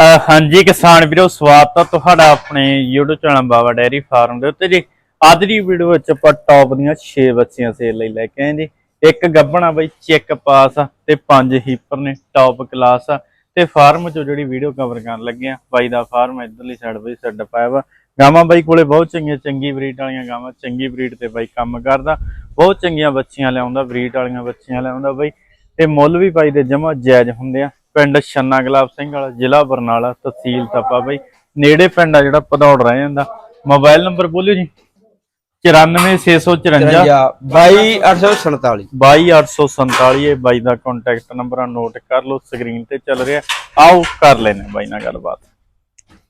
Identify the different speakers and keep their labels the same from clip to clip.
Speaker 1: ਹਾਂਜੀ ਕਿਸਾਨ ਵੀਰੋ, ਸਵਾਗਤ ਹੈ ਤੁਹਾਡਾ ਆਪਣੇ YouTube channel Baba dairy farm ਦੇ ਉੱਤੇ ਜੀ। ਅੱਜ ਦੀ ਵੀਡੀਓ ਵਿੱਚ ਆਪਾਂ ਟੌਪ ਦੀਆਂ 6 ਬੱਚੀਆਂ ਸੇਲ ਲਈ ਲੈ ਕੇ ਆਏ ਜੀ। ਇੱਕ ਗੱਬਣਾ ਬਈ, ਚੈੱਕ ਪਾਸ ਆ ਤੇ ਪੰਜ ਹੀਪਰ ਨੇ ਟੌਪ ਕਲਾਸ ਆ। ਤੇ ਫਾਰਮ ਚੋਂ ਜਿਹੜੀ ਵੀਡੀਓ ਕਵਰ ਕਰਨ ਲੱਗੇ ਆ, ਬਾਈ ਦਾ ਫਾਰਮ ਇਧਰਲੀ ਸਾਈਡ ਬਈ ਸੱਡ ਪਾਇਆ ਵਾ ਗਾਵਾਂ ਬਾਈ ਕੋਲੇ ਬਹੁਤ ਚੰਗੀਆਂ, ਚੰਗੀ ਬਰੀਡ ਵਾਲੀਆਂ ਗਾਵਾਂ, ਚੰਗੀ ਬਰੀਡ ਤੇ ਬਾਈ ਕੰਮ ਕਰਦਾ। ਬਹੁਤ ਚੰਗੀਆਂ ਬੱਚੀਆਂ ਲਿਆਉਂਦਾ ਬਰੀਡ ਵਾਲੀਆਂ ਬੱਚੀਆਂ ਲਿਆਉਂਦਾ ਬਾਈ। ਤੇ ਮੁੱਲ ਵੀ ਬਾਈ ਦੇ ਜਮਾ ਜਾਇਜ਼ ਹੁੰਦੇ ਆ। ਪਿੰਡ ਛੰਨਾ ਗੁਲਾਬ ਸਿੰਘ ਵਾਲਾ ਜ਼ਿਲ੍ਹਾ ਬਰਨਾਲਾ ਤਹਿਸੀਲ ਤਪਾ ਬਾਈ। ਨੇੜੇ ਪਿੰਡ ਆ ਜਿਹੜਾ ਪਧੌੜ ਰਹਿ ਜਾਂਦਾ। ਮੋਬਾਈਲ ਨੰਬਰ ਬੋਲਿਓ ਜੀ। 94654
Speaker 2: 22847
Speaker 1: 22847 ਇਹ ਬਾਈ ਦਾ ਕੰਟੈਕਟ ਨੰਬਰ ਆ ਨੋਟ ਕਰ ਲਓ ਸਕਰੀਨ ਤੇ ਚੱਲ ਰਿਹਾ। ਆਓ ਕਰ ਲੈਨੇ ਬਾਈ ਨਾਲ ਗੱਲਬਾਤ।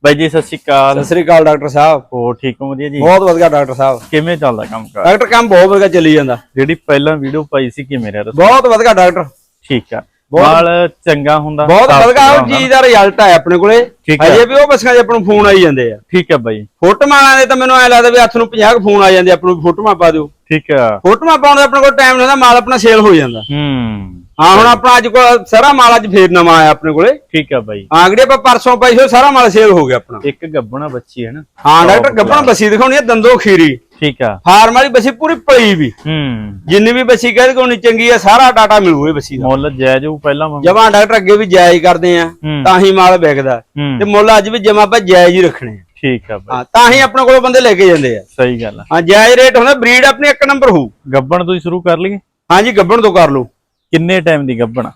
Speaker 1: ਬਾਈ ਜੀ ਸਤਿ ਸ਼੍ਰੀ ਅਕਾਲ।
Speaker 2: ਸਤਿ ਸ੍ਰੀ ਅਕਾਲ ਡਾਕਟਰ ਸਾਹਿਬ।
Speaker 1: ਹੋ ਠੀਕ ਹੋ ਵਧੀਆ ਜੀ?
Speaker 2: ਬਹੁਤ ਵਧੀਆ ਡਾਕਟਰ ਸਾਹਿਬ।
Speaker 1: ਕਿਵੇਂ ਚੱਲਦਾ ਕੰਮ ਕਾਰ?
Speaker 2: ਡਾਕਟਰ ਕੰਮ ਬਹੁਤ ਵਧੀਆ ਚੱਲੀ ਜਾਂਦਾ।
Speaker 1: ਜਿਹੜੀ ਪਹਿਲਾਂ ਵੀਡੀਓ ਪਾਈ ਸੀ ਕਿਵੇਂ ਰਿਹਾ
Speaker 2: ਬਹੁਤ ਵਧੀਆ ਡਾਕਟਰ।
Speaker 1: ਠੀਕ ਆ। ਮਾਲ ਚੰਗਾ ਹੁੰਦਾ
Speaker 2: ਬਹੁਤ ਵਧੀਆ ਉਹ ਚੀਜ਼ ਦਾ ਰਿਜ਼ਲਟ ਆਇਆ ਆਪਣੇ ਕੋਲੇ।
Speaker 1: ਹੈ।
Speaker 2: ਅਜੇ ਵੀ ਉਹ ਬੱਸਾਂ 'ਚ ਆਪਾਂ ਨੂੰ ਫੋਨ ਆਈ ਜਾਂਦੇ ਆ।
Speaker 1: ਠੀਕ ਆ ਬਾਈ।
Speaker 2: ਫੋਟੋਆਂ ਦੇ ਤਾਂ ਮੈਨੂੰ ਐ ਲੱਗਦਾ ਵੀ ਹੱਥ ਨੂੰ 50 ਕੁ ਫੋਨ ਆ ਜਾਂਦੇ ਆ, ਆਪਾਂ ਨੂੰ ਫੋਟੋਆਂ ਪਾ ਦਿਓ।
Speaker 1: ਠੀਕ ਆ।
Speaker 2: ਫੋਟੋਆਂ ਪਾਉਣ ਦਾ ਆਪਣੇ ਕੋਲ ਟਾਈਮ ਨਹੀਂ ਹੁੰਦਾ ਮਾਲ ਆਪਣਾ ਸੇਲ ਹੋ ਜਾਂਦਾ।
Speaker 1: ਹੂੰ।
Speaker 2: ਹਾਂ ਹੁਣ ਆਪਣਾ ਅੱਜ ਕੋਲ ਸਾਰਾ ਮਾਲ ਅੱਜ ਫੇਰ ਨਵਾਂ ਆਇਆ ਆਪਣੇ ਕੋਲੇ।
Speaker 1: ਠੀਕ ਆ ਬਾਈ।
Speaker 2: ਆਂਗੜੇ ਆਪਾਂ ਪਰਸੋਂ ਪਾਈ ਸੀ ਸਾਰਾ ਮਾਲ ਸੇਲ ਹੋ ਗਿਆ ਆਪਣਾ।
Speaker 1: ਇੱਕ ਗੱਬਣਾ ਬੱਚੀ ਹੈ ਨਾ।
Speaker 2: ਹਾਂ ਡਾਕਟਰ ਗੱਬਣ ਬੱਸੀ ਦਿਖਾਉਣੀ ਹੈ ਦੰਦੋ ਖੀਰੀ।
Speaker 1: ਠੀਕ ਆ।
Speaker 2: ਫਾਰਮ ਵਾਲੀ ਬੱਸੀ ਪੂਰੀ ਪਲੀ ਵੀ।
Speaker 1: ਹੂੰ।
Speaker 2: ਜਿੰਨੀ ਵੀ ਬੱਸੀ ਕਹਿੰਦੇ ਕੋਣੀ ਚੰਗੀ ਆ ਸਾਰਾ ਡਾਟਾ ਮਿਲੂ ਇਹ ਬੱਸੀ ਦਾ।
Speaker 1: ਮੁੱਲ ਜਾਇਜ਼ ਹੋਊ ਪਹਿਲਾਂ ਵਾਂਗੂ।
Speaker 2: ਜਮਾਂ ਡਾਕਟਰ ਅੱਗੇ ਵੀ ਜਾਇਜ਼ ਕਰਦੇ ਆ ਤਾਂ ਹੀ ਮਾਲ ਵਿਕਦਾ। ਤੇ ਮੁੱਲ ਅੱਜ ਵੀ ਜਮਾ ਆਪਾਂ ਜਾਇਜ਼ ਹੀ ਰੱਖਣੇ ਆ।
Speaker 1: ਠੀਕ ਆ ਬਾਈ।
Speaker 2: ਹਾਂ ਤਾਂ ਹੀ ਆਪਣੇ ਕੋਲੋਂ ਬੰਦੇ ਲੈ ਕੇ ਜਾਂਦੇ ਆ।
Speaker 1: ਸਹੀ ਗੱਲ ਆ।
Speaker 2: ਹਾਂ ਜਾਇਜ਼ ਰੇਟ ਹੁੰਦਾ ਬਰੀਡ ਆਪਣੀ ਇੱਕ ਨੰਬਰ ਹੋਊ।
Speaker 1: ਗੱਬਣ ਤੋਂ ਹੀ ਸ਼ੁਰੂ ਕਰ ਲਈਏ।
Speaker 2: ਹਾਂਜੀ ਗੱਬਣ ਤੋਂ ਕਰ ਲਓ।
Speaker 1: ਕਿੰਨੇ ਟਾਈਮ ਦੀ ਗੱਬਣ?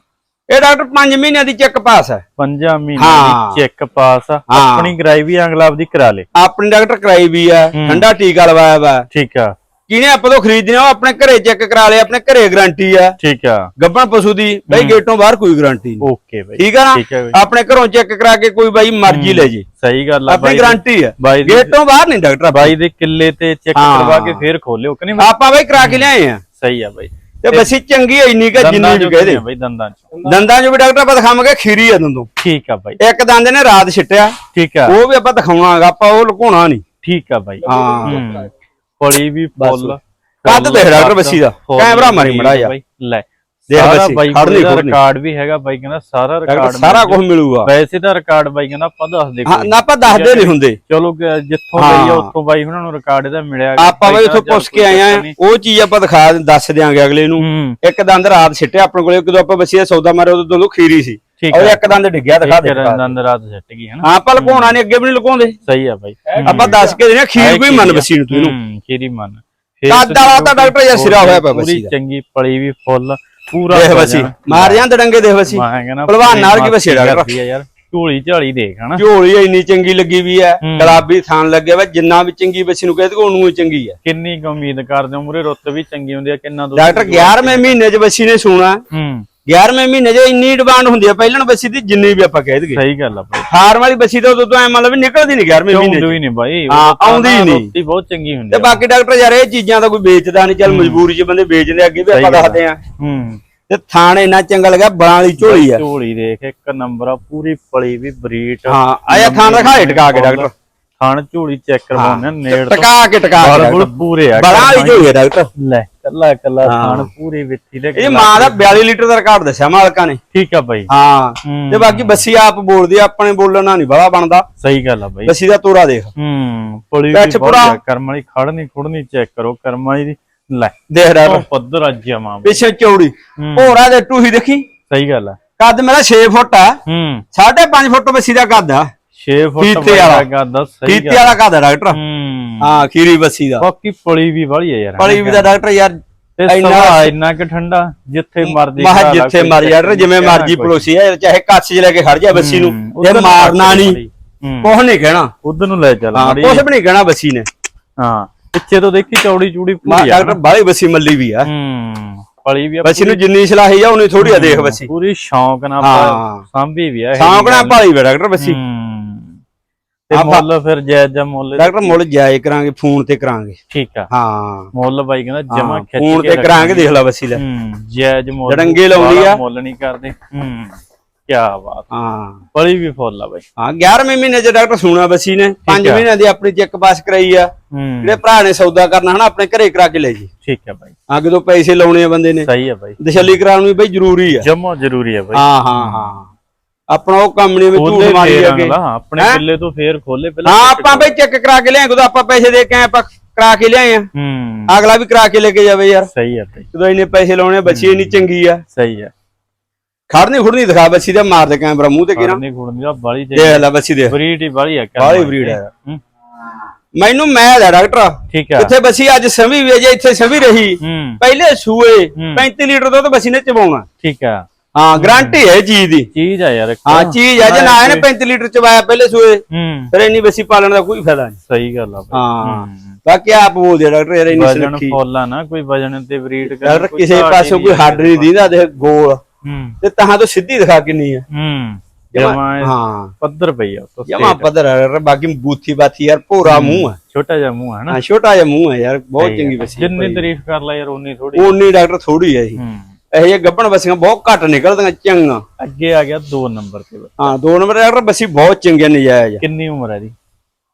Speaker 2: ਇਹ ਡਾਕਟਰ 5 ਮਹੀਨਿਆਂ ਦੀ ਚੈੱਕ ਪਾਸ ਹੈ।
Speaker 1: ਪੰਜਾਂ ਮਹੀਨੇ
Speaker 2: ਹਾਂ।
Speaker 1: ਦੀ ਚੈੱਕ ਪਾਸ ਆ।
Speaker 2: ਹਾਂ।
Speaker 1: ਆਪਣੀ ਕਰਾਈ ਵੀ ਅਗਲਾ ਆਪਦੀ ਕਰਾ ਲੇ।
Speaker 2: ਆਪਣੀ ਡਾਕਟਰ ਕਰਾਈ ਵੀ ਆ
Speaker 1: ਹੂੰ।
Speaker 2: ਠੰਡਾ ਟੀਕਾ ਲਵਾਇਆ ਵਾ।
Speaker 1: ਠੀਕ ਆ।
Speaker 2: ਕਿਹਨੇ ਆਪਾਂ ਤੋਂ ਖਰੀਦਣੇ ਆ? ਉਹ ਆਪਣੇ ਘਰੇ ਚੈੱਕ ਕਰਾ ਲਏ ਆਪਣੇ ਘਰੇ ਗਾਰੰਟੀ ਆ
Speaker 1: ਠੀਕ ਆ।
Speaker 2: ਗੱਬਣ ਪਸ਼ੂ ਦੀ ਬਈ ਗੇਟੋਂ ਬਾਹਰ ਕੋਈ ਗਾਰੰਟੀ ਨਹੀਂ।
Speaker 1: ਓਕੇ ਬਾਈ।
Speaker 2: ਠੀਕ ਆ
Speaker 1: ਠੀਕ ਹੈ
Speaker 2: ਨਾ
Speaker 1: ਬਾਈ।
Speaker 2: ਆਪਣੇ ਘਰੋਂ ਚੈੱਕ ਕਰਾ ਕੇ ਕੋਈ ਬਾਈ ਮਰਜ਼ੀ ਲੈ ਜੇ।
Speaker 1: ਸਹੀ ਗੱਲ ਆ
Speaker 2: ਆਪਣੀ
Speaker 1: ਬਾਈ
Speaker 2: ਗਾਰੰਟੀ ਆ
Speaker 1: ਬਾਈ ਦੀ-
Speaker 2: ਗੇਟੋਂ ਬਾਹਰ ਨਹੀਂ ਡਾਕਟਰ ਆਪਾਂ।
Speaker 1: ਬਾਈ ਦੇ ਕਿੱਲੇ ਤੇ ਚੈੱਕ
Speaker 2: ਹਾਂ।
Speaker 1: ਕਰਵਾ ਕੇ ਫੇਰ ਖੋਲਿਓ ਕਿ ਨਹੀਂ ਬਾਈ?
Speaker 2: ਆਪਾਂ ਬਈ ਕਰਾ ਕੇ ਲਿਆਏ ਆ।
Speaker 1: ਸਹੀ ਆ ਬਾਈ।
Speaker 2: ਤੇ ਬੱਸੀ ਚੰਗੀ ਆ ਇੰਨੀ ਕਿ ਜਿੰਨੀ ਵੀ ਕਹਦੇ
Speaker 1: ਬਾਈ ਦੰਦਾਂ ਚ।
Speaker 2: ਦੰਦਾਂ 'ਚ ਵੀ ਡਾਕਟਰ ਆਪਾਂ ਦਿਖਾਵਾਂਗੇ ਖੀਰੀ ਆ ਦੰਦੋਂ।
Speaker 1: ਠੀਕ ਆ ਬਾਈ।
Speaker 2: ਇੱਕ ਦੰਦ ਨੇ ਰਾਤ ਛਿੱਟਿਆ।
Speaker 1: ਠੀਕ ਆ।
Speaker 2: ਉਹ ਵੀ ਆਪਾਂ ਦਿਖਾਉਣਾਗਾ ਆਪਾਂ ਉਹ ਲੁਕਾਉਣਾ ਨਹੀਂ।
Speaker 1: ਠੀਕ ਆ ਬਾਈ।
Speaker 2: ਹਾਂ।
Speaker 1: ਫਲੀ ਵੀ ਫੁੱਲ।
Speaker 2: ਕੱਦ ਦੇਖ ਡਾਕਟਰ ਬੱਸੀ ਦਾ। ਕੈਮਰਾ ਮਾਰੀ ਮਾੜਾ।
Speaker 1: ਬਾਈ, ਲੈ।
Speaker 2: ਦੇਖ
Speaker 1: ਸਾਰਾ ਬਾਈ ਦਾ। ਰਿਕਾਰਡ ਵੀ ਹੈਗਾ ਬਾਈ ਕਹਿੰਦਾ ਸਾਰਾ ਰਿਕਾਰਡ
Speaker 2: ਸਾਰਾ ਕੁਝ ਮਿਲੂਗਾ।
Speaker 1: ਵੈਸੇ ਤਾਂ ਰਿਕਾਰਡ ਬਾਈ ਕਹਿੰਦਾ ਆਪਾਂ ਦੱਸ ਦੇ
Speaker 2: ਹਾਂ ਨਾ ਆਪਾਂ ਦੱਸਦੇ ਨਹੀਂ ਹੁੰਦੇ।
Speaker 1: ਚਲੋ ਕਿ ਜਿੱਥੋਂ। ਗਈ ਆ ਉੱਥੋਂ ਬਾਈ ਉਹਨਾਂ ਨੂੰ ਰਿਕਾਰਡ ਇਹਦਾ ਮਿਲਿਆ।
Speaker 2: ਆਪਾਂ ਬਈ ਉੱਥੋਂ ਪੁੱਛ ਕੇ ਆਏ ਆ। ਉਹ ਚੀਜ਼ ਆਪਾਂ ਦਿਖਾ ਦੱਸ ਦਿਆਂਗੇ ਅਗਲੇ ਨੂੰ। ਇੱਕ ਦੰਦ ਰਾਤ ਛਿੱਟਿਆ ਆਪਣੇ ਕੋਲੇ ਜਦੋਂ ਆਪਾਂ ਬੱਸੀ ਦਾ ਸੌਦਾ ਮਾਰਿਆ ਉਦੋਂ ਦੋਨੋਂ ਖੀਰੀ ਸੀ। ਉਹ ਇੱਕ ਦੰਦ ਡਿੱਗਿਆ ਦਿਖਾ ਦੇ
Speaker 1: ਦੰਦ ਰਾਤ ਸੱਟ ਗਈ ਹੈ ਨਾ?
Speaker 2: ਹਾਂ ਆਪਾਂ ਲੁਕਾਉਣਾ ਨਹੀਂ ਅੱਗੇ ਵੀ ਨਹੀਂ ਲੁਕਾਉਂਦੇ।
Speaker 1: ਸਹੀ ਆ ਬਾਈ।
Speaker 2: ਆਪਾਂ ਦੱਸ ਕੇ ਦੇਣਾ ਖੀਰ ਕੋਈ ਮਨ ਬੱਸੀ ਨੂੰ ਤੂੰ ਇਹਨੂੰ।
Speaker 1: ਖੀਰੀ ਮਨ।
Speaker 2: ਕੱਦ ਵਾਲਾ ਤਾਂ ਡਾਕਟਰ ਯਾਰ ਸਿਰਾ ਹੋਇਆ ਪਿਆ ਬੱਸੀ
Speaker 1: ਪੂਰੀ। ਚੰਗੀ ਪਲੀ ਵੀ ਫੁੱਲ। ਪੂਰਾ
Speaker 2: ਦੇਖ
Speaker 1: ਵਜਨ।
Speaker 2: ਮਾਰ ਜਾਂ ਦੜੰਗੇ ਦੇਖ
Speaker 1: ਕਹਿੰਦਾ
Speaker 2: ਭਲਵਾਨ ਨਾਲ ਕੀ
Speaker 1: ਆ ਯਾਰ। ਝੋਲੀ ਝਾਲੀ ਦੇਖ ਹਨਾ?
Speaker 2: ਝੋਲੀ ਇੰਨੀ ਚੰਗੀ ਲੱਗੀ ਵੀ ਹੂੰ। ਗੁਲਾਬੀ ਥਾਨ ਲੱਗਿਆ ਵਾ ਜਿੰਨਾ ਵੀ ਚੰਗੀ ਬੱਸੀ ਨੂੰ ਕਹਿੰਦੇ ਉਹਨੂੰ ਹੀ ਚੰਗੀ ਹੈ
Speaker 1: ਕਿੰਨੀ ਉਮੀਦ ਕਰਦੇ ਹੋ? ਮੁਰੇ ਰੁੱਤ ਵੀ ਚੰਗੀ ਹੁੰਦੀ ਆ ਕਿੰਨਾ
Speaker 2: ਡਾਕਟਰ 11ਵੇਂ ਮਹੀਨੇ 'ਚ ਬੱਸੀ ਨੇ ਸੂਣਾ।
Speaker 1: ਹੂੰ।
Speaker 2: 11ਵੇਂ ਮਹੀਨੇ 'ਚ ਇੰਨੀ ਡਿਮਾਂਡ ਹੁੰਦੀ ਹੈ ਪਹਿਲਣ ਬੱਸੀ ਦੀ ਜਿੰਨੀ ਵੀ ਆਪਾਂ ਕਹਿ ਦਈਏ।
Speaker 1: ਸਹੀ ਗੱਲ ਆ ਬਾਈ।
Speaker 2: ਫਾਰਮ ਵਾਲੀ ਬੱਸੀ ਤੋਂ ਉਦੋਂ ਐ ਮਤਲਬ ਨਿਕਲਦੀ ਨਹੀਂ 11ਵੇਂ ਮਹੀਨੇ 'ਚ।
Speaker 1: ਆਉਂਦੀ ਨਹੀਂ
Speaker 2: ਹਾਂ,
Speaker 1: ਤਾਂ
Speaker 2: ਆਉਂਦੀ ਨਹੀਂ।
Speaker 1: ਰੋਟੀ ਬਹੁਤ ਚੰਗੀ ਹੁੰਦੀ
Speaker 2: ਤੇ
Speaker 1: ਆ।
Speaker 2: ਬਾਕੀ ਡਾਕਟਰ ਯਾਰ ਇਹ ਚੀਜ਼ਾਂ ਤਾਂ ਕੋਈ ਵੇਚਦਾ ਨਹੀਂ ਚੱਲ ਮਜਬੂਰੀ 'ਚ ਬੰਦੇ ਵੇਚਦੇ ਅੱਗੇ ਵੀ ਆਪਾਂ
Speaker 1: ਆ।
Speaker 2: ਦੱਸਦੇ ਆ।
Speaker 1: ਹੂੰ।
Speaker 2: ਤੇ ਥਾਣ ਇੰਨਾ ਚੰਗਾ ਲੱਗਾ ਬਲਾਂ ਵਾਲੀ ਝੋਲੀ ਆ।
Speaker 1: ਝੋਲੀ ਦੇਖ ਇੱਕ ਨੰਬਰ ਆ ਪੂਰੀ ਪਲੀ ਵੀ ਬਰੀਟ
Speaker 2: ਹਾਂ ਆਇਆ ਥਾਣ ਦਿਖਾਏ ਟਿਕਾ ਕੇ ਡਾਕਟਰ
Speaker 1: ਥਣ ਝੋਲੀ ਚੈੱਕ ਕਰਵਾਉਂਦੇ ਆ ਨੇੜ ਤੋਂ
Speaker 2: ਟਿਕਾ ਕੇ ਟਿਕਾ ਕੇ
Speaker 1: ਬਲ
Speaker 2: ਡਾਕਟਰ।
Speaker 1: ਬੁਲ ਪੂਰੇ ਆ
Speaker 2: ਬਲਾਂ ਵਾਲੀ ਝੋਲੀ ਆ ਡਾਕਟਰ।
Speaker 1: ਲੈ ਕੱਲਾ ਕੱਲਾ
Speaker 2: ਹਾਂ।
Speaker 1: ਥਣ ਪੂਰੀ ਵਿੱਥੀ ਦੇ
Speaker 2: ਇਹ ਮਾਂ ਦਾ 42 ਲੀਟਰ ਦਾ ਰਿਕਾਰਡ ਦੱਸਿਆ ਮਾਲਕਾਂ ਨੇ।
Speaker 1: ਠੀਕ ਆ ਬਾਈ।
Speaker 2: ਹਾਂ।
Speaker 1: ਹੂੰ।
Speaker 2: ਤੇ ਬਾਕੀ ਬੱਸੀ ਆਪ ਬੋਲਦੀ ਆ ਆਪਣੇ ਬੋਲਣ ਨਹੀਂ ਬੜਾ ਬਣਦਾ।
Speaker 1: ਸਹੀ ਗੱਲ ਆ ਬਾਈ।
Speaker 2: ਬੱਸੀ ਦਾ ਤੋਰਾ ਦੇਖ।
Speaker 1: ਹੂੰ ਪਲੀ ਵੀ ਬਹੁਤ। ਆ, ਕਰਮ ਵਾਲੀ ਖੜਨੀ ਖੁੜਨੀ ਚੈੱਕ ਕਰੋ ਕਰਮ ਵਾਲੀ ਦੀ ਲੈ।
Speaker 2: ਦੇਖ ਡਾਕਟਰ
Speaker 1: ਪੱਧਰ ਅੱਜ ਜਮਾ
Speaker 2: ਪਿੱਛੇ ਚੌੜੀ।
Speaker 1: ਹੂੰ।
Speaker 2: ਹੋਰਾ ਦੇ ਟੂਹੀ ਦੇਖੀ।
Speaker 1: ਸਹੀ ਗੱਲ ਆ।
Speaker 2: ਕੱਦ ਮੇਰਾ 6 ਫੁੱਟ ਆ।
Speaker 1: ਹੂੰ।
Speaker 2: 5.5 ਫੁੱਟ ਬੱਸੀ ਦਾ ਕੱਦ ਆ।
Speaker 1: 6 ਫੁੱਟ
Speaker 2: ਵਾਲਾ।
Speaker 1: ਗੱਲ ਸਹੀ
Speaker 2: ਕੀਤੇ ਵਾਲਾ ਕੱਦ ਡਾਕਟਰ।
Speaker 1: ਹੂੰ।
Speaker 2: ਹਾਂ ਖੀਰੀ ਬੱਸੀ ਦਾ।
Speaker 1: ਬਾਕੀ ਪਲੀ ਵੀ ਵਾਲੀ ਆ ਯਾਰ
Speaker 2: ਪਲੀ ਵੀ ਦਾ ਡਾਕਟਰ ਯਾਰ ਇੰਨਾ-
Speaker 1: ਇੰਨਾ ਕਿ ਠੰਡਾ ਜਿੱਥੇ ਮਰਜ਼ੀ ਲਾ,
Speaker 2: ਜਿੱਥੇ
Speaker 1: ਕੋਈ
Speaker 2: ਮਰ ਯਾਰ ਜਿਵੇਂ ਮਰਜ਼ੀ ਪਲੋਸੀ ਆ ਚਾਹੇ ਕੱਛ 'ਚ ਲੈ ਕੇ ਖੜ ਜਾ ਬੱਸੀ ਨੂੰ
Speaker 1: ਹੂੰ,
Speaker 2: ਇਹ ਮਾਰਨਾ ਨਹੀਂ।
Speaker 1: ਹੂੰ।
Speaker 2: ਕੁਛ ਨਹੀਂ ਕਹਿਣਾ।
Speaker 1: ਉਧਰ ਨੂੰ ਲੈ ਚੱਲ
Speaker 2: ਹਾਂ ਕੁਛ ਵੀ ਨਹੀਂ ਕਹਿਣਾ ਬੱਸੀ ਨੇ।
Speaker 1: ਹਾਂ ਪਿੱਛੇ ਤੋਂ ਦੇਖੀ ਚੌੜੀ ਚੂੜੀ
Speaker 2: ਮਾ
Speaker 1: ਪੂਰੀ ਆ
Speaker 2: ਡਾਕਟਰ ਬਾਹਲੀ ਬੱਸੀ ਮੱਲੀ ਵੀ ਆ।
Speaker 1: ਹੂੰ ਪਲੀ ਵੀ ਆ
Speaker 2: ਬੱਸੀ ਨੂੰ ਜਿੰਨੀ ਸਲਾਹੀ ਆ ਉਨੀ ਥੋੜੀ ਆ ਦੇਖ ਬੱਸੀ।
Speaker 1: ਪੂਰੀ ਸ਼ੌਂਕ ਨਾਲ
Speaker 2: ਹਾਂ।
Speaker 1: ਸਾਂਭੀ ਵੀ ਆ
Speaker 2: ਸ਼ੌਂਕ ਨਾਲ ਭਾਲੀ ਵੇ ਡਾਕਟਰ ਬੱਸੀ।
Speaker 1: ਹੂੰ। ਤੇ
Speaker 2: ਆਪਾਂ-
Speaker 1: ਮੁੱਲ ਫਿਰ ਜਾਇਜ਼ ਜਾਂ ਮੁੱਲ
Speaker 2: ਡਾਕਟਰ ਮੁੱਲ ਜਾਏ ਕਰਾਂਗੇ ਫੋਨ ਤੇ ਕਰਾਂਗੇ।
Speaker 1: ਠੀਕ ਆ।
Speaker 2: ਹਾਂ।
Speaker 1: ਮੁੱਲ ਬਾਈ ਕਹਿੰਦਾ ਜਮਾ ਖਿੱਚ
Speaker 2: ਫੋਨ
Speaker 1: ਕੇ
Speaker 2: ਤੇ ਕਰਾਂਗੇ ਦੇਖ ਲੈ ਬੱਸੀ ਲੈ
Speaker 1: ਹੂੰ ਜਾਇਜ਼ ਮੁੱਲ
Speaker 2: ਜੜੰਗੇ ਲਾਉਂਦੀ ਆ।
Speaker 1: ਮੁੱਲ ਨਹੀਂ ਕਰਦੇ। ਹੂੰ ਕੀ ਬਾਤ।
Speaker 2: ਹਾਂ।
Speaker 1: ਪਲੀ ਵੀ ਫੁੱਲ ਆ ਬਾਈ।
Speaker 2: ਹਾਂ 11ਵੇਂ ਮਹੀਨੇ ਚ ਡਾਕਟਰ ਸੁਣਾ ਬੱਸੀ ਨੇ। 5
Speaker 1: ਆ।
Speaker 2: ਮਹੀਨਿਆਂ ਦੀ ਆਪਣੀ ਚੈੱਕ ਪਾਸ ਕਰਾਈ ਆ।
Speaker 1: ਹੂੰ।
Speaker 2: ਜਿਹੜੇ ਭਰਾ ਨੇ ਸੌਦਾ ਕਰਨਾ ਹਨਾ ਆਪਣੇ ਘਰੇ ਕਰਾ ਕੇ ਲੈ ਜੀ।
Speaker 1: ਠੀਕ ਆ ਬਾਈ।
Speaker 2: ਅੱਗੇ ਤੋਂ ਪੈਸੇ ਲਾਉਣੇ ਆ ਬੰਦੇ ਨੇ।
Speaker 1: ਸਹੀ ਆ ਬਾਈ।
Speaker 2: ਦਸ਼ਲੀ ਕਰਾਉਣ ਬਈ ਜ਼ਰੂਰੀ ਆ।
Speaker 1: ਜਮਾ ਜ਼ਰੂਰੀ ਆ ਬਾਈ।
Speaker 2: ਹਾਂ ਹਾਂ ਹਾਂ। ਆਪਣਾ ਉਹ ਕੰਮ ਨਹੀਂ ਵੀ
Speaker 1: ਖੋਲੇ
Speaker 2: ਝੂਠ ਮਾਰੀ ਅੱਗੇ
Speaker 1: ਆਪਣੇ? ਕਿੱਲੇ ਤੋਂ ਫੇਰ ਖੋਲੇ ਪਹਿਲਾਂ
Speaker 2: ਹਾਂ ਆਪਾਂ ਬਈ ਚੈੱਕ ਕਰਾ ਕੇ ਲਿਆਏ ਜਦੋਂ ਆਪਾਂ ਪੈਸੇ ਦੇ ਕੇ ਆਏ ਆਪਾਂ ਕਰਾ ਕੇ ਲਿਆਏ ਆ।
Speaker 1: ਹੂੰ।
Speaker 2: ਅਗਲਾ ਵੀ ਕਰਾ ਕੇ ਲੈ ਕੇ ਜਾਵੇ ਯਾਰ।
Speaker 1: ਸਹੀ ਹੈ ਬਈ।
Speaker 2: ਜਦੋਂ ਇੰਨੇ ਪੈਸੇ ਲਾਉਣੇ ਆ, ਬੱਚੀ ਇੰਨੀ ਚੰਗੀ ਆ।
Speaker 1: ਸਹੀ ਹੈ
Speaker 2: ਖੜਨੀ ਖੁੜਨੀ ਦਿਖਾ ਬੱਚੀ ਤੇ ਮਾਰ ਦੇ ਕੈਮਰਾ ਮੂੰਹ ਤੇ ਕਿਰਾਂ
Speaker 1: ਨਹੀਂ ਖੁੜਨੀ ਦਾ ਬਾਲੀ ਤੇ
Speaker 2: ਦੇਖ ਲੈ ਬੱਚੀ ਦੇ
Speaker 1: ਬਰੀਡ ਹੀ ਬਾਲੀ
Speaker 2: ਬਾਹਲੀ breed ਹੈ।
Speaker 1: ਹੂੰ,
Speaker 2: ਮੈਨੂੰ ਮੈਂ ਦਾ ਡਾਕਟਰ
Speaker 1: ਠੀਕ ਹੈ
Speaker 2: ਇੱਥੇ ਬੱਚੀ ਅੱਜ ਸਵੀ ਵੀ ਜੇ ਇੱਥੇ ਸਵੀ ਰਹੀ। ਪਹਿਲੇ ਸੂਏ
Speaker 1: ਹੂੰ।
Speaker 2: 35 ਲੀਟਰ ਦੁੱਧ ਬੱਚੀ ਨੇ ਚਵਾਉਣਾ
Speaker 1: ਠੀਕ ਹੈ
Speaker 2: ਹਾਂ ਗਾਰੰਟੀ ਹੈ ਚੀਜ਼ ਦੀ।
Speaker 1: ਚੀਜ਼ ਆ ਯਾਰ।
Speaker 2: ਹਾਂ ਚੀਜ਼ ਹੈ ਜੇ ਨਾ ਇਹਨੇ 35 ਲੀਟਰ ਚਵਾਇਆ ਪਹਿਲੇ ਸੂਏ
Speaker 1: ਹੂੰ।
Speaker 2: ਫਿਰ ਇੰਨੀ ਬੱਚੀ ਪਾਲਣ ਦਾ ਕੋਈ ਫਾਇਦਾ ਨਹੀਂ।
Speaker 1: ਸਹੀ ਗੱਲ ਆ
Speaker 2: ਹਾਂ। ਬਾਕੀ ਆਪ ਬੋਲਦੇ ਆ ਡਾਕਟਰ ਯਾਰ ਇੰਨੀ ਸੁਨੱਖੀ।
Speaker 1: ਫੋਲਾ ਨਾ ਕੋਈ ਵਜਨ ਤੇ ਬਰੀਡ
Speaker 2: ਡਾਕਟਰ ਕਿਸੇ ਪਾਸੋਂ ਕੋਈ ਹੱਡ ਨਹੀਂ ਦੀਦਾ ਦੇਖ ਗੋਲ।
Speaker 1: ਹੂੰ।
Speaker 2: ਤੇ ਤਹਾਂ ਤੋਂ ਸਿੱਧੀ ਦਿਖਾ ਕਿੰਨੀ ਆ।
Speaker 1: ਹੂੰ।
Speaker 2: ਜਮਾਂ-
Speaker 1: ਜਮਾ
Speaker 2: ਹਾਂ।
Speaker 1: ਪੱਧਰ ਪਈ ਆ ਤੋਂ
Speaker 2: ਜਮਾ ਪੱਧਰ ਆ ਬਾਕੀ ਬੂਥੀ ਬਾਥੀ ਯਾਰ ਭੋਰਾ ਮੂੰਹ ਆ।
Speaker 1: ਛੋਟਾ ਜਿਹਾ ਮੂੰਹ ਹੈ ਨਾ।
Speaker 2: ਹਾਂ ਛੋਟਾ ਜਿਹਾ ਮੂੰਹ ਆ ਯਾਰ ਬਹੁਤ ਚੰਗੀ ਬੱਸੀ
Speaker 1: ਜਿੰਨੀ ਤਾਰੀਫ ਕਰ ਲੈ ਯਾਰ ਉਨੀ ਥੋੜੀ
Speaker 2: ਉਨੀ ਡਾਕਟਰ ਥੋੜੀ ਆ
Speaker 1: ਹੂੰ।
Speaker 2: ਇਹ ਜਿਹੇ ਗੱਭਣ ਬੱਸੀਆਂ ਬਹੁਤ ਘੱਟ ਨਿਕਲਦੀਆਂ ਚੰਗਾ
Speaker 1: ਅੱਗੇ ਆ ਗਿਆ 2 ਨੰਬਰ ਤੇ।
Speaker 2: ਹਾਂ ਦੋ ਨੰਬਰ ਡਾਕਟਰ ਬੱਸੀ ਬਹੁਤ ਚੰਗੀਆਂ ਨਜਾਇਜ਼।
Speaker 1: ਕਿੰਨੀ ਉਮਰ ਹੈ ਦੀ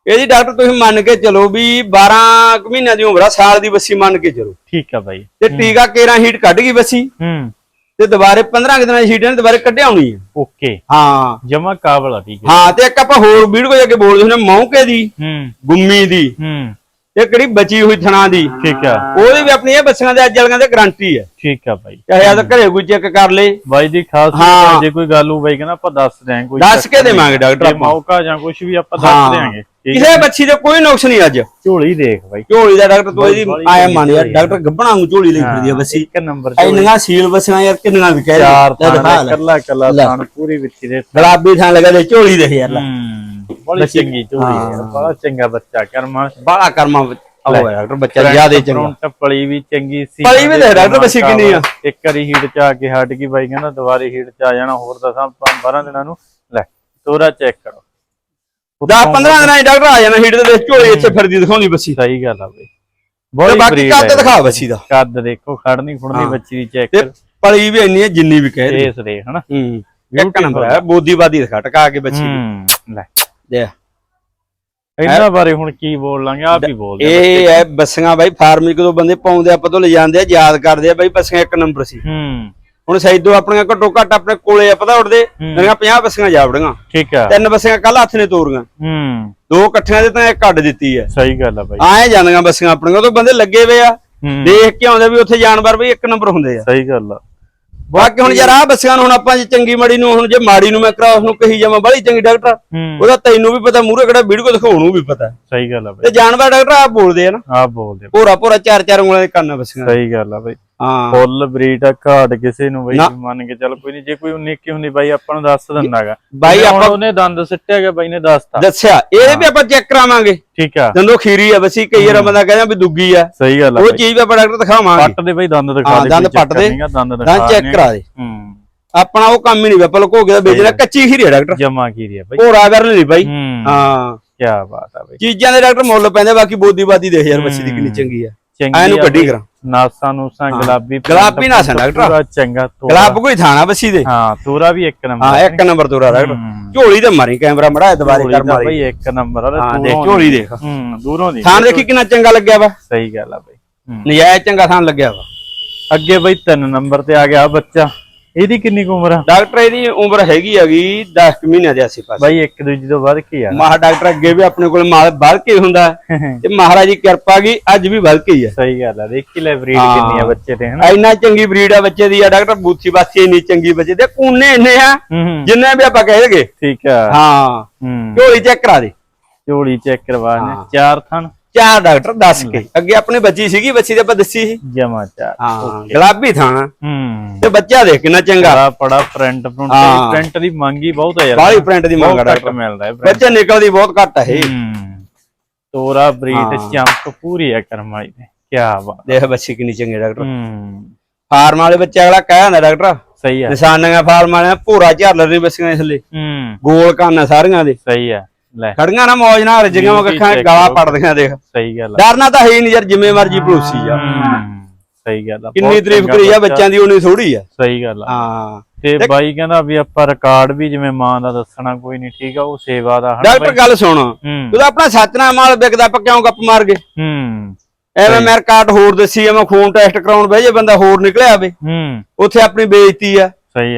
Speaker 2: ਇਹਦੀ ਡਾਕਟਰ ਤੁਸੀਂ ਮੰਨ ਕੇ ਚਲੋ ਵੀ 12 ਕੁ ਮਹੀਨਿਆਂ ਦੀ ਉਮਰ ਆ ਸਾਲ ਦੀ ਬੱਸੀ ਮੰਨ ਕੇ ਚਲੋ।
Speaker 1: ਠੀਕ ਆ ਬਾਈ।
Speaker 2: ਤੇ ਟੀਕਾ ਕੇਰਾ ਹੀਟ ਕੱਢ ਗਈ ਬੱਸੀ।
Speaker 1: ਹੂੰ।
Speaker 2: ਤੇ ਦੁਬਾਰੇ 15 ਕੁ ਦਿਨਾਂ ਦੀ ਹੀਟ ਨੇ ਦੁਬਾਰੇ ਕੱਢਿਆ ਹੋਣੀ ਆ।
Speaker 1: ਓਕੇ।
Speaker 2: ਹਾਂ।
Speaker 1: ਜਮਾ ਕਾਬਲ ਆ ਠੀਕ ਹੈ
Speaker 2: ਹਾਂ ਤੇ ਇੱਕ ਆਪਾਂ ਹੋਰ ਵੀਡੀਓ ਜਾ ਕੇ ਬੋਲਦੇ ਹੁੰਦੇ ਮੌਂਕੇ ਦੀ
Speaker 1: ਹੂੰ।
Speaker 2: ਗੁੰਮੀ ਦੀ।
Speaker 1: ਹੂੰ।
Speaker 2: ਤੇ ਕਿਹੜੀ ਬਚੀ ਹੋਈ ਥਣਾ ਦੀ?
Speaker 1: ਠੀਕ ਆ।
Speaker 2: ਉਹਦੀ ਵੀ ਆਪਣੀ ਇਹ ਬੱਸੀਆਂ ਦੇ ਅੱਜ ਵਾਲੀਆਂ ਦੇ ਗਾਰੰਟੀ ਹੈ
Speaker 1: ਠੀਕ ਆ ਬਾਈ।
Speaker 2: ਚਾਹੇ ਆ ਤਾਂ ਘਰੇ ਕੋਈ ਚੈੱਕ ਕਰ ਲੇ।
Speaker 1: ਬਾਈ ਦੀ ਖਾਸ। ਜੇ ਕੋਈ ਗੱਲ ਹੋ ਬਾਈ ਕਹਿੰਦਾ ਆਪਾਂ ਦੱਸ ਦਿਆਂ ਕੋਈ
Speaker 2: ਦੱਸ ਕੇ। ਦੇਵਾਂਗੇ ਡਾਕਟਰ ਆਪਾਂ।
Speaker 1: ਮੌਕਾ ਜਾਂ ਕੁਝ ਵੀ ਆਪਾਂ। ਦੱਸ ਦਿਆਂਗੇ।
Speaker 2: ਕਿਸੇ ਬੱਚੀ ਦੇ ਕੋਈ ਨੁਕਸ ਨਹੀਂ ਅੱਜ।
Speaker 1: ਝੋਲੀ ਦੇਖ ਬਾਈ।
Speaker 2: ਝੋਲੀ ਦਾ ਡਾਕਟਰ ਤੋਂ ਇਹਦੀ ਆਇਆ ਮੰਨ ਯਾਰ ਡਾਕਟਰ ਗੱਭਣਾ ਨੂੰ ਝੋਲੀ ਲਈ ਫਿਰਦੀ ਆ ਬੱਸੀ।
Speaker 1: ਇੱਕ ਨੰਬਰ
Speaker 2: ਇੰਨੀਆਂ ਸੀਲ ਬੱਸੀਆਂ ਯਾਰ ਕਿੰਨੀਆਂ ਵੀ ਕਹਿ ਦੇ।
Speaker 1: ਚਾਰ
Speaker 2: ਲੈ
Speaker 1: ਕੱਲਾ ਕੱਲਾ
Speaker 2: ਲੈ।
Speaker 1: ਥਾਂ ਪੂਰੀ ਵਿੱਚ ਦੇ।
Speaker 2: ਗੁਲਾਬੀ ਥਾਂ ਲਗਾ ਦੇ ਝੋਲੀ ਦੇ ਯਾਰ
Speaker 1: ਬੜੀ ਚੰਗੀ ਝੋਲੀ ਹੈ ਬੜਾ ਚੰਗਾ ਬੱਚਾ ਕਰਮਾ
Speaker 2: ਕਰਮਾ ਉਹ ਹੈ ਡਾਕਟਰ ਬੱਚਾ ਜ਼ਿਆਦਾ ਚੰਗਾ।
Speaker 1: ਫਰੰਟ ਪਲੀ ਵੀ ਚੰਗੀ ਸੀ।
Speaker 2: ਪਲੀ ਵੀ ਦੇਖ ਡਾਕਟਰ ਬੱਸੀ ਕਿੰਨੀ ਆ।
Speaker 1: ਇੱਕ ਵਾਰੀ ਹੀਟ ਚ ਆ ਕੇ ਹਟ ਗਈ ਬਾਈ ਕਹਿੰਦਾ ਦੁਬਾਰੇ ਹੀਟ ਚ ਆ ਜਾਣਾ ਹੋਰ ਦਸਾਂ 12 ਦਿਨਾਂ ਨੂੰ। ਲੈ ਤੋਰਾ ਚੈੱਕ ਕਰੋ।
Speaker 2: 10 15 ਦਿਨਾਂ ਚ ਡਾਕਟਰ ਆ ਜਾਣਾ ਹੀਟ ਦੇ ਵਿੱਚ ਝੋਲੀ ਇੱਥੇ ਫਿਰਦੀ ਦਿਖਾਉਂਦੀ ਬੱਸੀ
Speaker 1: ਸਹੀ ਗੱਲ ਆ ਬਈ।
Speaker 2: ਤੇ
Speaker 1: ਬੜੀ
Speaker 2: ਬਾਕੀ
Speaker 1: breed
Speaker 2: ਕੱਦ
Speaker 1: ਹੈ।
Speaker 2: ਦਿਖਾ ਬੱਸੀ ਦਾ।
Speaker 1: ਕੱਦ ਦੇਖੋ ਖੜਨੀ ਖੁੜਨੀ ਬੱਚੀ ਦੀ ਚੈੱਕ
Speaker 2: ਤੇ ਪਲੀ ਵੀ ਇੰਨੀ ਹੈ ਜਿੰਨੀ ਵੀ ਕਹਿ
Speaker 1: ਇਸ ਦੇ ਹਨਾ?
Speaker 2: ਹੂੰ ਇੱਕ ਨੰਬਰ ਹੈ ਬੋਦੀ ਬਾਦੀ ਦਿਖਾ ਟਕਾ ਕੇ ਬੱਚੀ
Speaker 1: ਲੈ।
Speaker 2: ਦੇ।
Speaker 1: ਇਹਨਾਂ ਬਾਰੇ ਹੁਣ ਕੀ ਬੋਲ ਲਾਂਗੇ ਆਪ ਹੀ ਬੋਲ ਦੇ
Speaker 2: ਇਹ ਹੈ ਬੱਸੀਆਂ ਬਾਈ ਫਾਰਮਿੰਗ ਕਦੋਂ ਬੰਦੇ ਪਾਉਂਦੇ ਆਪਾਂ ਤੋਂ ਲੈ ਜਾਂਦੇ ਆ ਯਾਦ ਕਰਦੇ ਆ ਬਾਈ ਬੱਸੀਆਂ ਇੱਕ ਨੰਬਰ ਸੀ।
Speaker 1: ਹੂੰ।
Speaker 2: ਹੁਣ ਸੈਦੋ ਆਪਣੀਆਂ ਘੱਟੋ ਘੱਟ ਆਪਣੇ ਕੋਲੇ ਆ ਪਤਾ ਉੱਡਦੇ? ਮੇਰੀਆਂ 50 ਬੱਸੀਆਂ ਜਾਵੜੀਆਂ
Speaker 1: ਠੀਕ ਆ।
Speaker 2: ਤਿੰਨ ਬੱਸੀਆਂ ਕੱਲ ਹੱਥ ਨੇ ਤੋਰੀਆਂ।
Speaker 1: ਹੂੰ।
Speaker 2: ਦੋ ਇਕੱਠੀਆਂ ਦੇ ਤਾਂ ਇੱਕ ਕੱਢ ਦਿੱਤੀ ਹੈ
Speaker 1: ਸਹੀ ਗੱਲ ਆ ਬਾਈ।
Speaker 2: ਆਏ ਜਾਂਦੀਆਂ ਬੱਸੀਆਂ ਆਪਣੀਆਂ ਉਦੋਂ ਬੰਦੇ ਲੱਗੇ ਵੇ ਆ। ਦੇਖ ਕੇ ਆਉਂਦੇ ਵੀ ਉੱਥੇ ਜਾਨਵਰ ਬਈ ਇੱਕ ਨੰਬਰ ਹੁੰਦੇ ਆ।
Speaker 1: ਸਹੀ ਗੱਲ ਆ।
Speaker 2: ਬਾਕੀ ਹੁਣ ਯਾਰ ਆ ਬੱਸੀਆਂ ਨੂੰ ਹੁਣ ਆਪਾਂ ਜੇ ਚੰਗੀ ਮਾੜੀ ਨੂੰ ਹੁਣ ਜੇ ਮਾੜੀ ਨੂੰ ਮੈਂ ਕਰਾ ਉਸ ਨੂੰ ਕਹੀ ਜਾਵਾਂ ਬੜੀ ਚੰਗੀ ਡਾਕਟਰ। ਉਹਦਾ ਤੈਨੂੰ ਵੀ ਪਤਾ ਮੂਹਰੇ ਕਿਹੜਾ ਵੀਡੀਓ ਦਿਖਾਉਣ ਨੂੰ ਵੀ ਪਤਾ।
Speaker 1: ਸਹੀ ਗੱਲ ਆ ਬਾਈ।
Speaker 2: ਤੇ ਜਾਨਵਰ ਡਾਕਟਰ ਆਪ ਬੋਲਦੇ ਆ ਨਾ।
Speaker 1: ਆਪ ਬੋਲਦੇ
Speaker 2: ਪੂਰਾ ਪੂਰਾ ਚਾਰ ਚਾਰ ਉਂਗਲਾਂ ਦੇ ਕੰਨ ਬੱਸੀਆਂ।
Speaker 1: ਸਹੀ ਗੱਲ ਆ ਬਾਈ।
Speaker 2: ਹਾਂ।
Speaker 1: ਫੁੱਲ ਬਰੀਡ ਆ ਘਾਟ ਕਿਸੇ ਨੂੰ ਬਈ। ਮੰਨ ਕੇ ਚੱਲ ਕੋਈ ਨਹੀਂ ਜੇ ਕੋਈ ਨਿੱਕੀ ਹੁੰਦੀ ਬਾਈ ਆਪਾਂ ਨੂੰ ਦੱਸ ਦਿੰਦਾਗਾ
Speaker 2: ਬਾਈ ਆਪਾਂ
Speaker 1: ਉਹਨੇ ਦੰਦ ਸਿੱਟਿਆ ਗਿਆ ਬਾਈ ਨੇ ਦੱਸਤਾ।
Speaker 2: ਦੱਸਿਆ। ਇਹਦੇ ਵੀ ਆਪਾਂ ਚੈੱਕ ਕਰਾਵਾਂਗੇ।
Speaker 1: ਠੀਕ ਆ।
Speaker 2: ਦੰਦੋ ਖੀਰੀ ਆ ਬੱਸੀ ਕਈ ਵਾਰ ਬੰਦਾ ਕਹਿੰਦਾ ਵੀ ਦੁੱਗੀ ਆ।
Speaker 1: ਸਹੀ ਗੱਲ ਆ
Speaker 2: ਉਹ ਚੀਜ਼ ਵੀ ਆਪਾਂ ਡਾਕਟਰ ਦਿਖਾਵਾਂਗੇ।
Speaker 1: ਪੱਟ ਦੇ ਬਾਈ ਦੰਦ ਦਿਖਾ
Speaker 2: ਹਾਂ
Speaker 1: ਦੇ
Speaker 2: ਦੰਦ ਪੱਟ ਦੇ।
Speaker 1: ਦੰਦ
Speaker 2: ਚੈੱਕ
Speaker 1: ਆ।
Speaker 2: ਕਰਾ ਦੇ।
Speaker 1: ਹੂੰ।
Speaker 2: ਆਪਣਾ ਉਹ ਕੰਮ ਹੀ ਨਹੀਂ ਆਪਾਂ ਲੁਕੋ ਕੇ ਤਾਂ ਵੇਚਣਾ ਕੱਚੀ ਖੀਰੀ ਆ ਡਾਕਟਰ
Speaker 1: ਜਮਾ ਕੀ ਰਿਆ ਬਾਈ।
Speaker 2: ਭੋਰਾ ਕਰ ਲਈ ਬਾਈ।
Speaker 1: ਹੂੰ।
Speaker 2: ਹਾਂ।
Speaker 1: ਕੀ ਬਾਤ ਆ ਬਾਈ।
Speaker 2: ਚੀਜ਼ਾਂ ਦੇ ਡਾਕਟਰ ਮੁੱਲ ਪੈਂਦੇ ਬਾਕੀ ਬੋਦੀ ਬਾਦੀ ਦੇਖ ਯਾਰ ਬੱਚੀ ਦੀ ਕਿੰਨੀ ਚੰਗੀ ਆ।
Speaker 1: ਚੰਗੀ
Speaker 2: ਐਨੂੰ ਕੱਢੀ। ਕਰਾਂ
Speaker 1: ਨਾਸਾਂ ਨੂਸਾਂ ਗੁਲਾਬੀ
Speaker 2: ਗੁਲਾਬੀ ਨਾਸਾਂ ਡਾਕਟਰ।
Speaker 1: ਪੂਰਾ ਚੰਗਾ ਤੋਰਾ।
Speaker 2: ਗਲਾਬ ਕੋਈ ਥਾਣਾ ਬੱਸੀ ਦੇ
Speaker 1: ਹਾਂ ਤੋਰਾ ਵੀ ਇੱਕ ਨੰਬਰ
Speaker 2: ਹਾਂ ਇੱਕ ਨੰਬਰ ਤੋਰਾ ਡਾਕਟਰ। ਝੋਲੀ ਤੇ ਮਾਰੀ ਕੈਮਰਾ ਮੜਾ ਦੁਬਾਰੇ ਕਰ ਮਾਰੀ
Speaker 1: ਬਾਈ ਇੱਕ ਨੰਬਰ ਆ
Speaker 2: ਹਾਂ ਦੇਖ ਝੋਲੀ। ਦੇਖ
Speaker 1: ਹੂੰ ਦੂਰੋਂ ਦੀ
Speaker 2: ਥਾਂ ਦੇਖੀ ਕਿੰਨਾ ਚੰਗਾ ਲੱਗਿਆ ਵਾ
Speaker 1: ਸਹੀ ਗੱਲ ਆ ਬਾਈ।
Speaker 2: ਨਜਾਇਜ਼ ਚੰਗਾ ਥਾਂ ਲੱਗਿਆ ਵਾ
Speaker 1: ਅੱਗੇ ਬਾਈ ਤਿੰਨ ਨੰਬਰ ਤੇ ਆ ਗਿਆ ਬੱਚਾ ਇਹਦੀ ਕਿੰਨੀ ਕੁ ਉਮਰ ਆ?
Speaker 2: ਡਾਕਟਰ ਇਹਦੀ ਉਮਰ ਹੈਗੀ ਹੈਗੀ 10 ਕੁ ਮਹੀਨਿਆਂ ਦੇ ਆਸੇ ਪਾਸੇ
Speaker 1: ਬਾਈ ਇੱਕ ਦੂਜੇ ਤੋਂ ਵੱਧ ਕੇ ਆ?
Speaker 2: ਮਹਾ ਡਾਕਟਰ ਅੱਗੇ ਵੀ ਆਪਣੇ ਕੋਲ ਮਾਲ ਵੱਧ ਕੇ ਹੁੰਦਾ। ਤੇ ਮਹਾਰਾਜ ਦੀ ਕਿਰਪਾ ਗਈ ਅੱਜ ਵੀ ਵੱਧ ਕੇ ਹੀ ਹੈ
Speaker 1: ਸਹੀ ਗੱਲ ਆ ਦੇਖੀ ਲੈ ਬਰੀਡ। ਕਿੰਨੀ ਆ ਬੱਚੇ ਤੇ ਹਨਾ?
Speaker 2: ਇੰਨਾ ਚੰਗੀ ਬਰੀਡ ਆ ਬੱਚੇ ਦੀ ਆ ਡਾਕਟਰ ਬੂਥੀ ਬਾਥੀ ਇੰਨੀ ਚੰਗੀ ਬੱਚੇ ਦੇ ਕੂਨੇ ਇੰਨੇ ਆ ਜਿੰਨੇ ਵੀ ਆਪਾਂ ਕਹਿ ਦਗੇ
Speaker 1: ਠੀਕ ਆ।
Speaker 2: ਹਾਂ। ਝੋਲੀ ਚੈੱਕ ਕਰਾ ਦੇ।
Speaker 1: ਝੋਲੀ ਚੈੱਕ ਕਰਵਾਣੇ ਚਾਰ ਥਣ।
Speaker 2: ਚਾਰ ਡਾਕਟਰ ਦੱਸ ਕੇ। ਅੱਗੇ ਆਪਣੀ ਬੱਚੀ ਸੀਗੀ ਬੱਚੀ ਦੇ ਆਪਾਂ ਦੱਸੀ ਸੀ।
Speaker 1: ਜਮਾ ਚਾਰ।
Speaker 2: ਹਾਂ ਗੁਲਾਬੀ ਥਾਣਾ
Speaker 1: ਹੂੰ।
Speaker 2: ਤੇ ਬੱਚਾ ਦੇਖ ਕਿੰਨਾ ਚੰਗਾ।
Speaker 1: ਬੜਾ ਬੜਾ ਪ੍ਰਿੰਟ ਪ੍ਰਿੰਟ। ਪ੍ਰਿੰਟ ਦੀ ਮੰਗੀ ਬਹੁਤ ਹੈ ਯਾਰ।
Speaker 2: ਬਾਹਲੀ ਪ੍ਰਿੰਟ ਦੀ ਮੰਗ
Speaker 1: ਘੱਟ
Speaker 2: ਡਾਕਟਰ।
Speaker 1: ਮਿਲਦਾ ਹੈ।
Speaker 2: ਬੱਚਾ ਨਿਕਲਦੀ ਬਹੁਤ ਘੱਟ ਹੈ ਇਹ।
Speaker 1: ਹੂੰ। ਤੋਰਾ ਬਰੀਡ। ਚਮਕ ਪੂਰੀ ਹੈ ਕਰਮ ਵਾਲੀ ਤੇ। ਕੀ ਬਾਤ।
Speaker 2: ਦੇਖ ਬੱਚੀ ਕਿੰਨੀ ਚੰਗੀ ਡਾਕਟਰ।
Speaker 1: ਹੂੰ।
Speaker 2: ਫਾਰਮ ਵਾਲੇ ਬੱਚੇ ਅਗਲਾ ਕਹਿ ਜਾਂਦਾ ਡਾਕਟਰ।
Speaker 1: ਸਹੀ ਹੈ।
Speaker 2: ਨਿਸ਼ਾਨੀਆਂ ਫਾਰਮ ਵਾਲਿਆਂ ਪੂਰਾ ਝਾਲਰ ਨਹੀਂ ਬੱਸੀਆਂ ਇਸ ਲਈ
Speaker 1: ਹੂੰ।
Speaker 2: ਗੋਲ ਕੰਨ ਸਾਰੀਆਂ ਦੇ।
Speaker 1: ਸਹੀ ਹੈ। ਲੈ।
Speaker 2: ਖੜੀਆਂ ਨਾ ਮੌਜ ਨਾਲ ਰਜੀਆਂ
Speaker 1: Beauty
Speaker 2: ਅੱਖਾਂ ਗਾਲਾਂ। ਪੜਦੀਆਂ ਦੇਖ।
Speaker 1: ਸਹੀ ਗੱਲ
Speaker 2: ਡਰਨਾ ਤਾਂ ਹੈ ਨਹੀਂ ਯਾਰ ਜਿੰਮੇ ਮਰਜ਼ੀ ਭਰੋਸੀ ਆ।
Speaker 1: ਸਹੀ ਗੱਲ ਆ
Speaker 2: ਕਿੰਨੀ ਤਾਰੀਫ ਕਰੀ ਆ
Speaker 1: ਬੱਚਾ।
Speaker 2: ਬੱਚਿਆਂ ਦੀ ਉਨੀ ਥੋੜੀ ਆ।
Speaker 1: ਸਹੀ ਗੱਲ ਆ।
Speaker 2: ਹਾਂ।
Speaker 1: ਤੇ ਬਾਈ ਕਹਿੰਦਾ ਵੀ ਆਪਾਂ ਰਿਕਾਰਡ ਵੀ ਜਿਵੇਂ ਮਾਂ ਦਾ ਦੱਸਣਾ ਕੋਈ ਨਹੀਂ ਠੀਕ ਆ ਉਹ ਸੇਵਾ ਦਾ ਹਨਾ
Speaker 2: ਡਾਕਟਰ ਗੱਲ ਸੁਣ। ਤੂੰ ਆਪਣਾ ਸੱਚਨਾ ਮਾਲ ਵਿਕਦਾ ਆਪਾਂ ਕਿਉਂ ਗੱਪ ਮਾਰ ਗਏ?
Speaker 1: ਹੂੰ।
Speaker 2: ਐਵੇਂ ਮੈਂ ਰਿਕਾਰਡ ਹੋਰ ਦੱਸੀ ਆ ਮੈਂ ਖੂਨ ਟੈਸਟ ਕਰਾਉਣ ਬਹਿ ਜੇ ਬੰਦਾ ਹੋਰ ਨਿਕਲਿਆ ਆਵੇ
Speaker 1: ਹੂੰ।
Speaker 2: ਉੱਥੇ ਆਪਣੀ ਬੇਇੱਜ਼ਤੀ ਆ।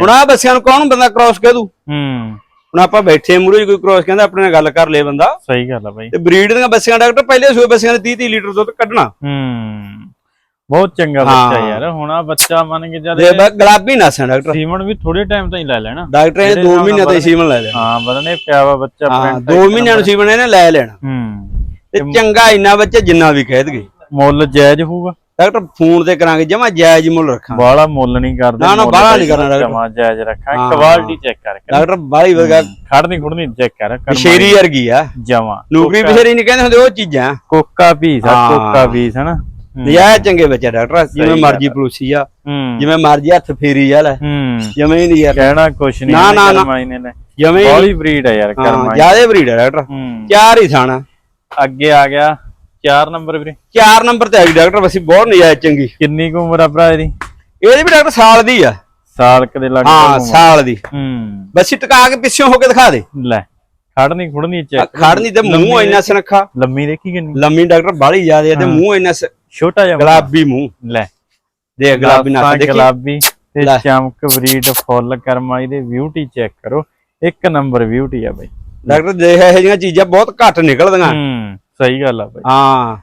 Speaker 2: ਹੁਣ ਆ ਬੱਸਿਆਂ ਨੂੰ ਕੌਣ ਬੰਦਾ ਕ੍ਰਾਸ ਕਹਿ ਦੂ?
Speaker 1: ਹੂੰ।
Speaker 2: ਹੁਣ ਆਪਾਂ ਬੈਠੇ ਮੂਰੇ ਕੋਈ ਕ੍ਰਾਸ ਕਹਿੰਦਾ ਆਪਣੇ ਨਾਲ ਗੱਲ ਕਰ ਲੇ ਬੰਦਾ।
Speaker 1: ਸਹੀ ਗੱਲ ਆ ਬਾਈ।
Speaker 2: ਤੇ ਬਰੀਡ ਦੀਆਂ ਬੱਸਿਆਂ ਡਾਕਟਰ ਪਹਿਲੇ ਸੂਏ ਬੱਸਿਆਂ ਦੇ 30 30 ਲੀਟਰ ਦੁੱਧ ਕੱਢਣਾ।
Speaker 1: ਹੂੰ। ਬਹੁਤ ਚੰਗਾ ਬੱਚਾ ਯਾਰ ਹੁਣ ਆ ਬੱਚਾ ਮੰਨ ਕੇ ਜਦ
Speaker 2: ਦੇ ਬ- ਗੁਲਾਬੀ ਨਸਾਂ ਡਾਕਟਰ।
Speaker 1: ਸੀਮਨ ਵੀ ਥੋੜੇ ਟਾਈਮ ਤਾਂ ਹੀ ਲੈ ਲੈਣਾ।
Speaker 2: ਡਾਕਟਰ
Speaker 1: ਜਿਹੜੇ
Speaker 2: 2
Speaker 1: ਹਿਸਾਬ
Speaker 2: ਮਹੀਨਿਆਂ
Speaker 1: ਨਾਲ
Speaker 2: ਤੋਂ ਸੀਮਨ ਲੈ ਲੈਣਾ।
Speaker 1: ਹਾਂ ਬਦਨੇ ਪਿਆ ਵਾ ਬੱਚਾ
Speaker 2: ਹਾਂ
Speaker 1: print
Speaker 2: 2 ਮਹੀਨਿਆਂ ਨੂੰ ਸੀਮਨ ਇਹਨੇ ਲੈ ਲੈਣਾ।
Speaker 1: ਹੂੰ।
Speaker 2: ਤੇ ਚੰਗਾ ਇੰਨਾ ਬੱਚਾ ਜਿੰਨਾ ਵੀ ਕਹਿ ਦਗੇ
Speaker 1: ਮੁੱਲ ਜਾਇਜ਼ ਹੋਊਗਾ।
Speaker 2: ਡਾਕਟਰ ਫੋਨ ਤੇ ਕਰਾਂਗੇ ਜਮਾ ਜਾਇਜ਼ ਮੁੱਲ ਰੱਖਾਂਗੇ।
Speaker 1: ਬਾਹਲਾ ਮੁੱਲ ਨਹੀਂ ਕਰਦੇ
Speaker 2: ਨਾ, ਨਾ,
Speaker 1: ਤਾਂ
Speaker 2: ਨਹੀਂ ਕਰਨਾ ਡਾਕਟਰ।
Speaker 1: ਜਮਾਂ ਜਾਇਜ਼ ਰੱਖਾਂ। ਕੁਆਲਿਟੀ ਚੈੱਕ ਕਰ ਕਰ
Speaker 2: ਡਾਕਟਰ ਬਾਲੀ ਵਧੀਆ
Speaker 1: ਖੜਨੀ ਖੁੜਨੀ ਚੈੱਕ ਕਰ ਕਰ
Speaker 2: ਸ਼ੇਰੀ ਵਰਗੀ ਆ।
Speaker 1: ਜਮਾ।
Speaker 2: ਨੌਕਰੀ ਬਸ਼ੇਰੀ ਨਹੀਂ ਕਹਿੰਦੇ ਹੁੰਦੇ ਉਹ ਚੀਜ਼ਾਂ।
Speaker 1: ਕੋਕਾ ਪੀਸ ਆ। ਕੋਕਾ ਪੀਸ ਹਨਾ।
Speaker 2: ਨਜਾਇਜ਼ ਚੰਗੇ ਬੱਚੇ ਡਾਕਟਰ ਜਿਵੇਂ ਮਰਜ਼ੀ ਪਲੂਸੀ ਆ ਜਿਵੇਂ ਮਰਜ਼ੀ ਹੱਥ ਫੇਰੀ ਜਾ ਲੈ। ਜਮੇ ਹੀ ਨਹੀਂ ਯਾਰ
Speaker 1: ਕਹਿਣਾ ਕੁਛ ਨਹੀਂ
Speaker 2: ਨਾ, ਨਾ, ਨਾ। ਹੀ
Speaker 1: ਬੋਲੀ ਬਰੀਡ ਆ ਯਾਰ ਕਰਮਾਈ
Speaker 2: ਜਿਆਦੇ ਬਰੀਡ ਆ ਡਾਕਟਰ। ਚਾਰ ਹੀ ਥਾਣਾ।
Speaker 1: ਅੱਗੇ ਆ ਗਿਆ। 4 ਨੰਬਰ ਵੀਰੇ।
Speaker 2: ਚਾਰ ਨੰਬਰ ਤੇ ਆ ਗਈ ਡਾਕਟਰ ਬਸੀ ਬਹੁਤ ਨਜਾਇਜ਼ ਚੰਗੀ।
Speaker 1: ਕਿੰਨੀ ਕੁ ਉਮਰ ਆ ਭਰਾ ਇਹਦੀ?
Speaker 2: ਇਹਦੀ ਵੀ ਡਾਕਟਰ ਸਾਲ ਦੀ ਆ।
Speaker 1: ਸਾਲ ਕਦੇ ਲੱਗ
Speaker 2: ਹਾਂ ਸਾਲ ਦੀ।
Speaker 1: ਹੂੰ।
Speaker 2: ਬਸੀ ਟਕਾ ਕੇ ਪਿੱਛੋਂ ਹੋ ਕੇ ਦਿਖਾ ਦੇ।
Speaker 1: ਲੈ ਖੜਨੀ ਖੁੜਨੀ ਚੈੱਕ
Speaker 2: ਖੜਨੀ ਤੇ ਮੂੰਹ ਇੰਨਾ ਸੁਨੱਖਾ।
Speaker 1: ਲੰਮੀ ਦੇਖੀ ਕਿੰਨੀ?
Speaker 2: ਲੰਮੀ ਡਾਕਟਰ ਬਾਲੀ ਜ਼ਿਆਦੇ ਤੇ ਮੂੰਹ ਇੰਨਾ
Speaker 1: ਛੋਟਾ ਜਿਹਾ
Speaker 2: ਗੁਲਾਬੀ ਮੂੰਹ।
Speaker 1: ਲੈ।
Speaker 2: ਦੇਖ ਗੁਲਾਬੀ
Speaker 1: ਲਾਸਾਂ
Speaker 2: ਦੇਖੀ।
Speaker 1: ਗੁਲਾਬੀ ਤੇ। ਚਮਕ ਬਰੀਡ ਫੁੱਲ ਕਰਮਾਈ ਦੇ ਬਿਊਟੀ ਚੈੱਕ ਕਰੋ। ਇੱਕ ਨੰਬਰ ਬਿਊਟੀ ਆ ਬਾਈ।
Speaker 2: ਡਾਕਟਰ ਦੇਖ ਇਹੋ ਜਿਹੀਆਂ ਚੀਜ਼ਾਂ ਬਹੁਤ ਘੱਟ ਨਿਕਲਦੀਆਂ।
Speaker 1: ਹੂੰ। ਸਹੀ ਗੱਲ ਆ ਬਾਈ।
Speaker 2: ਹਾਂ।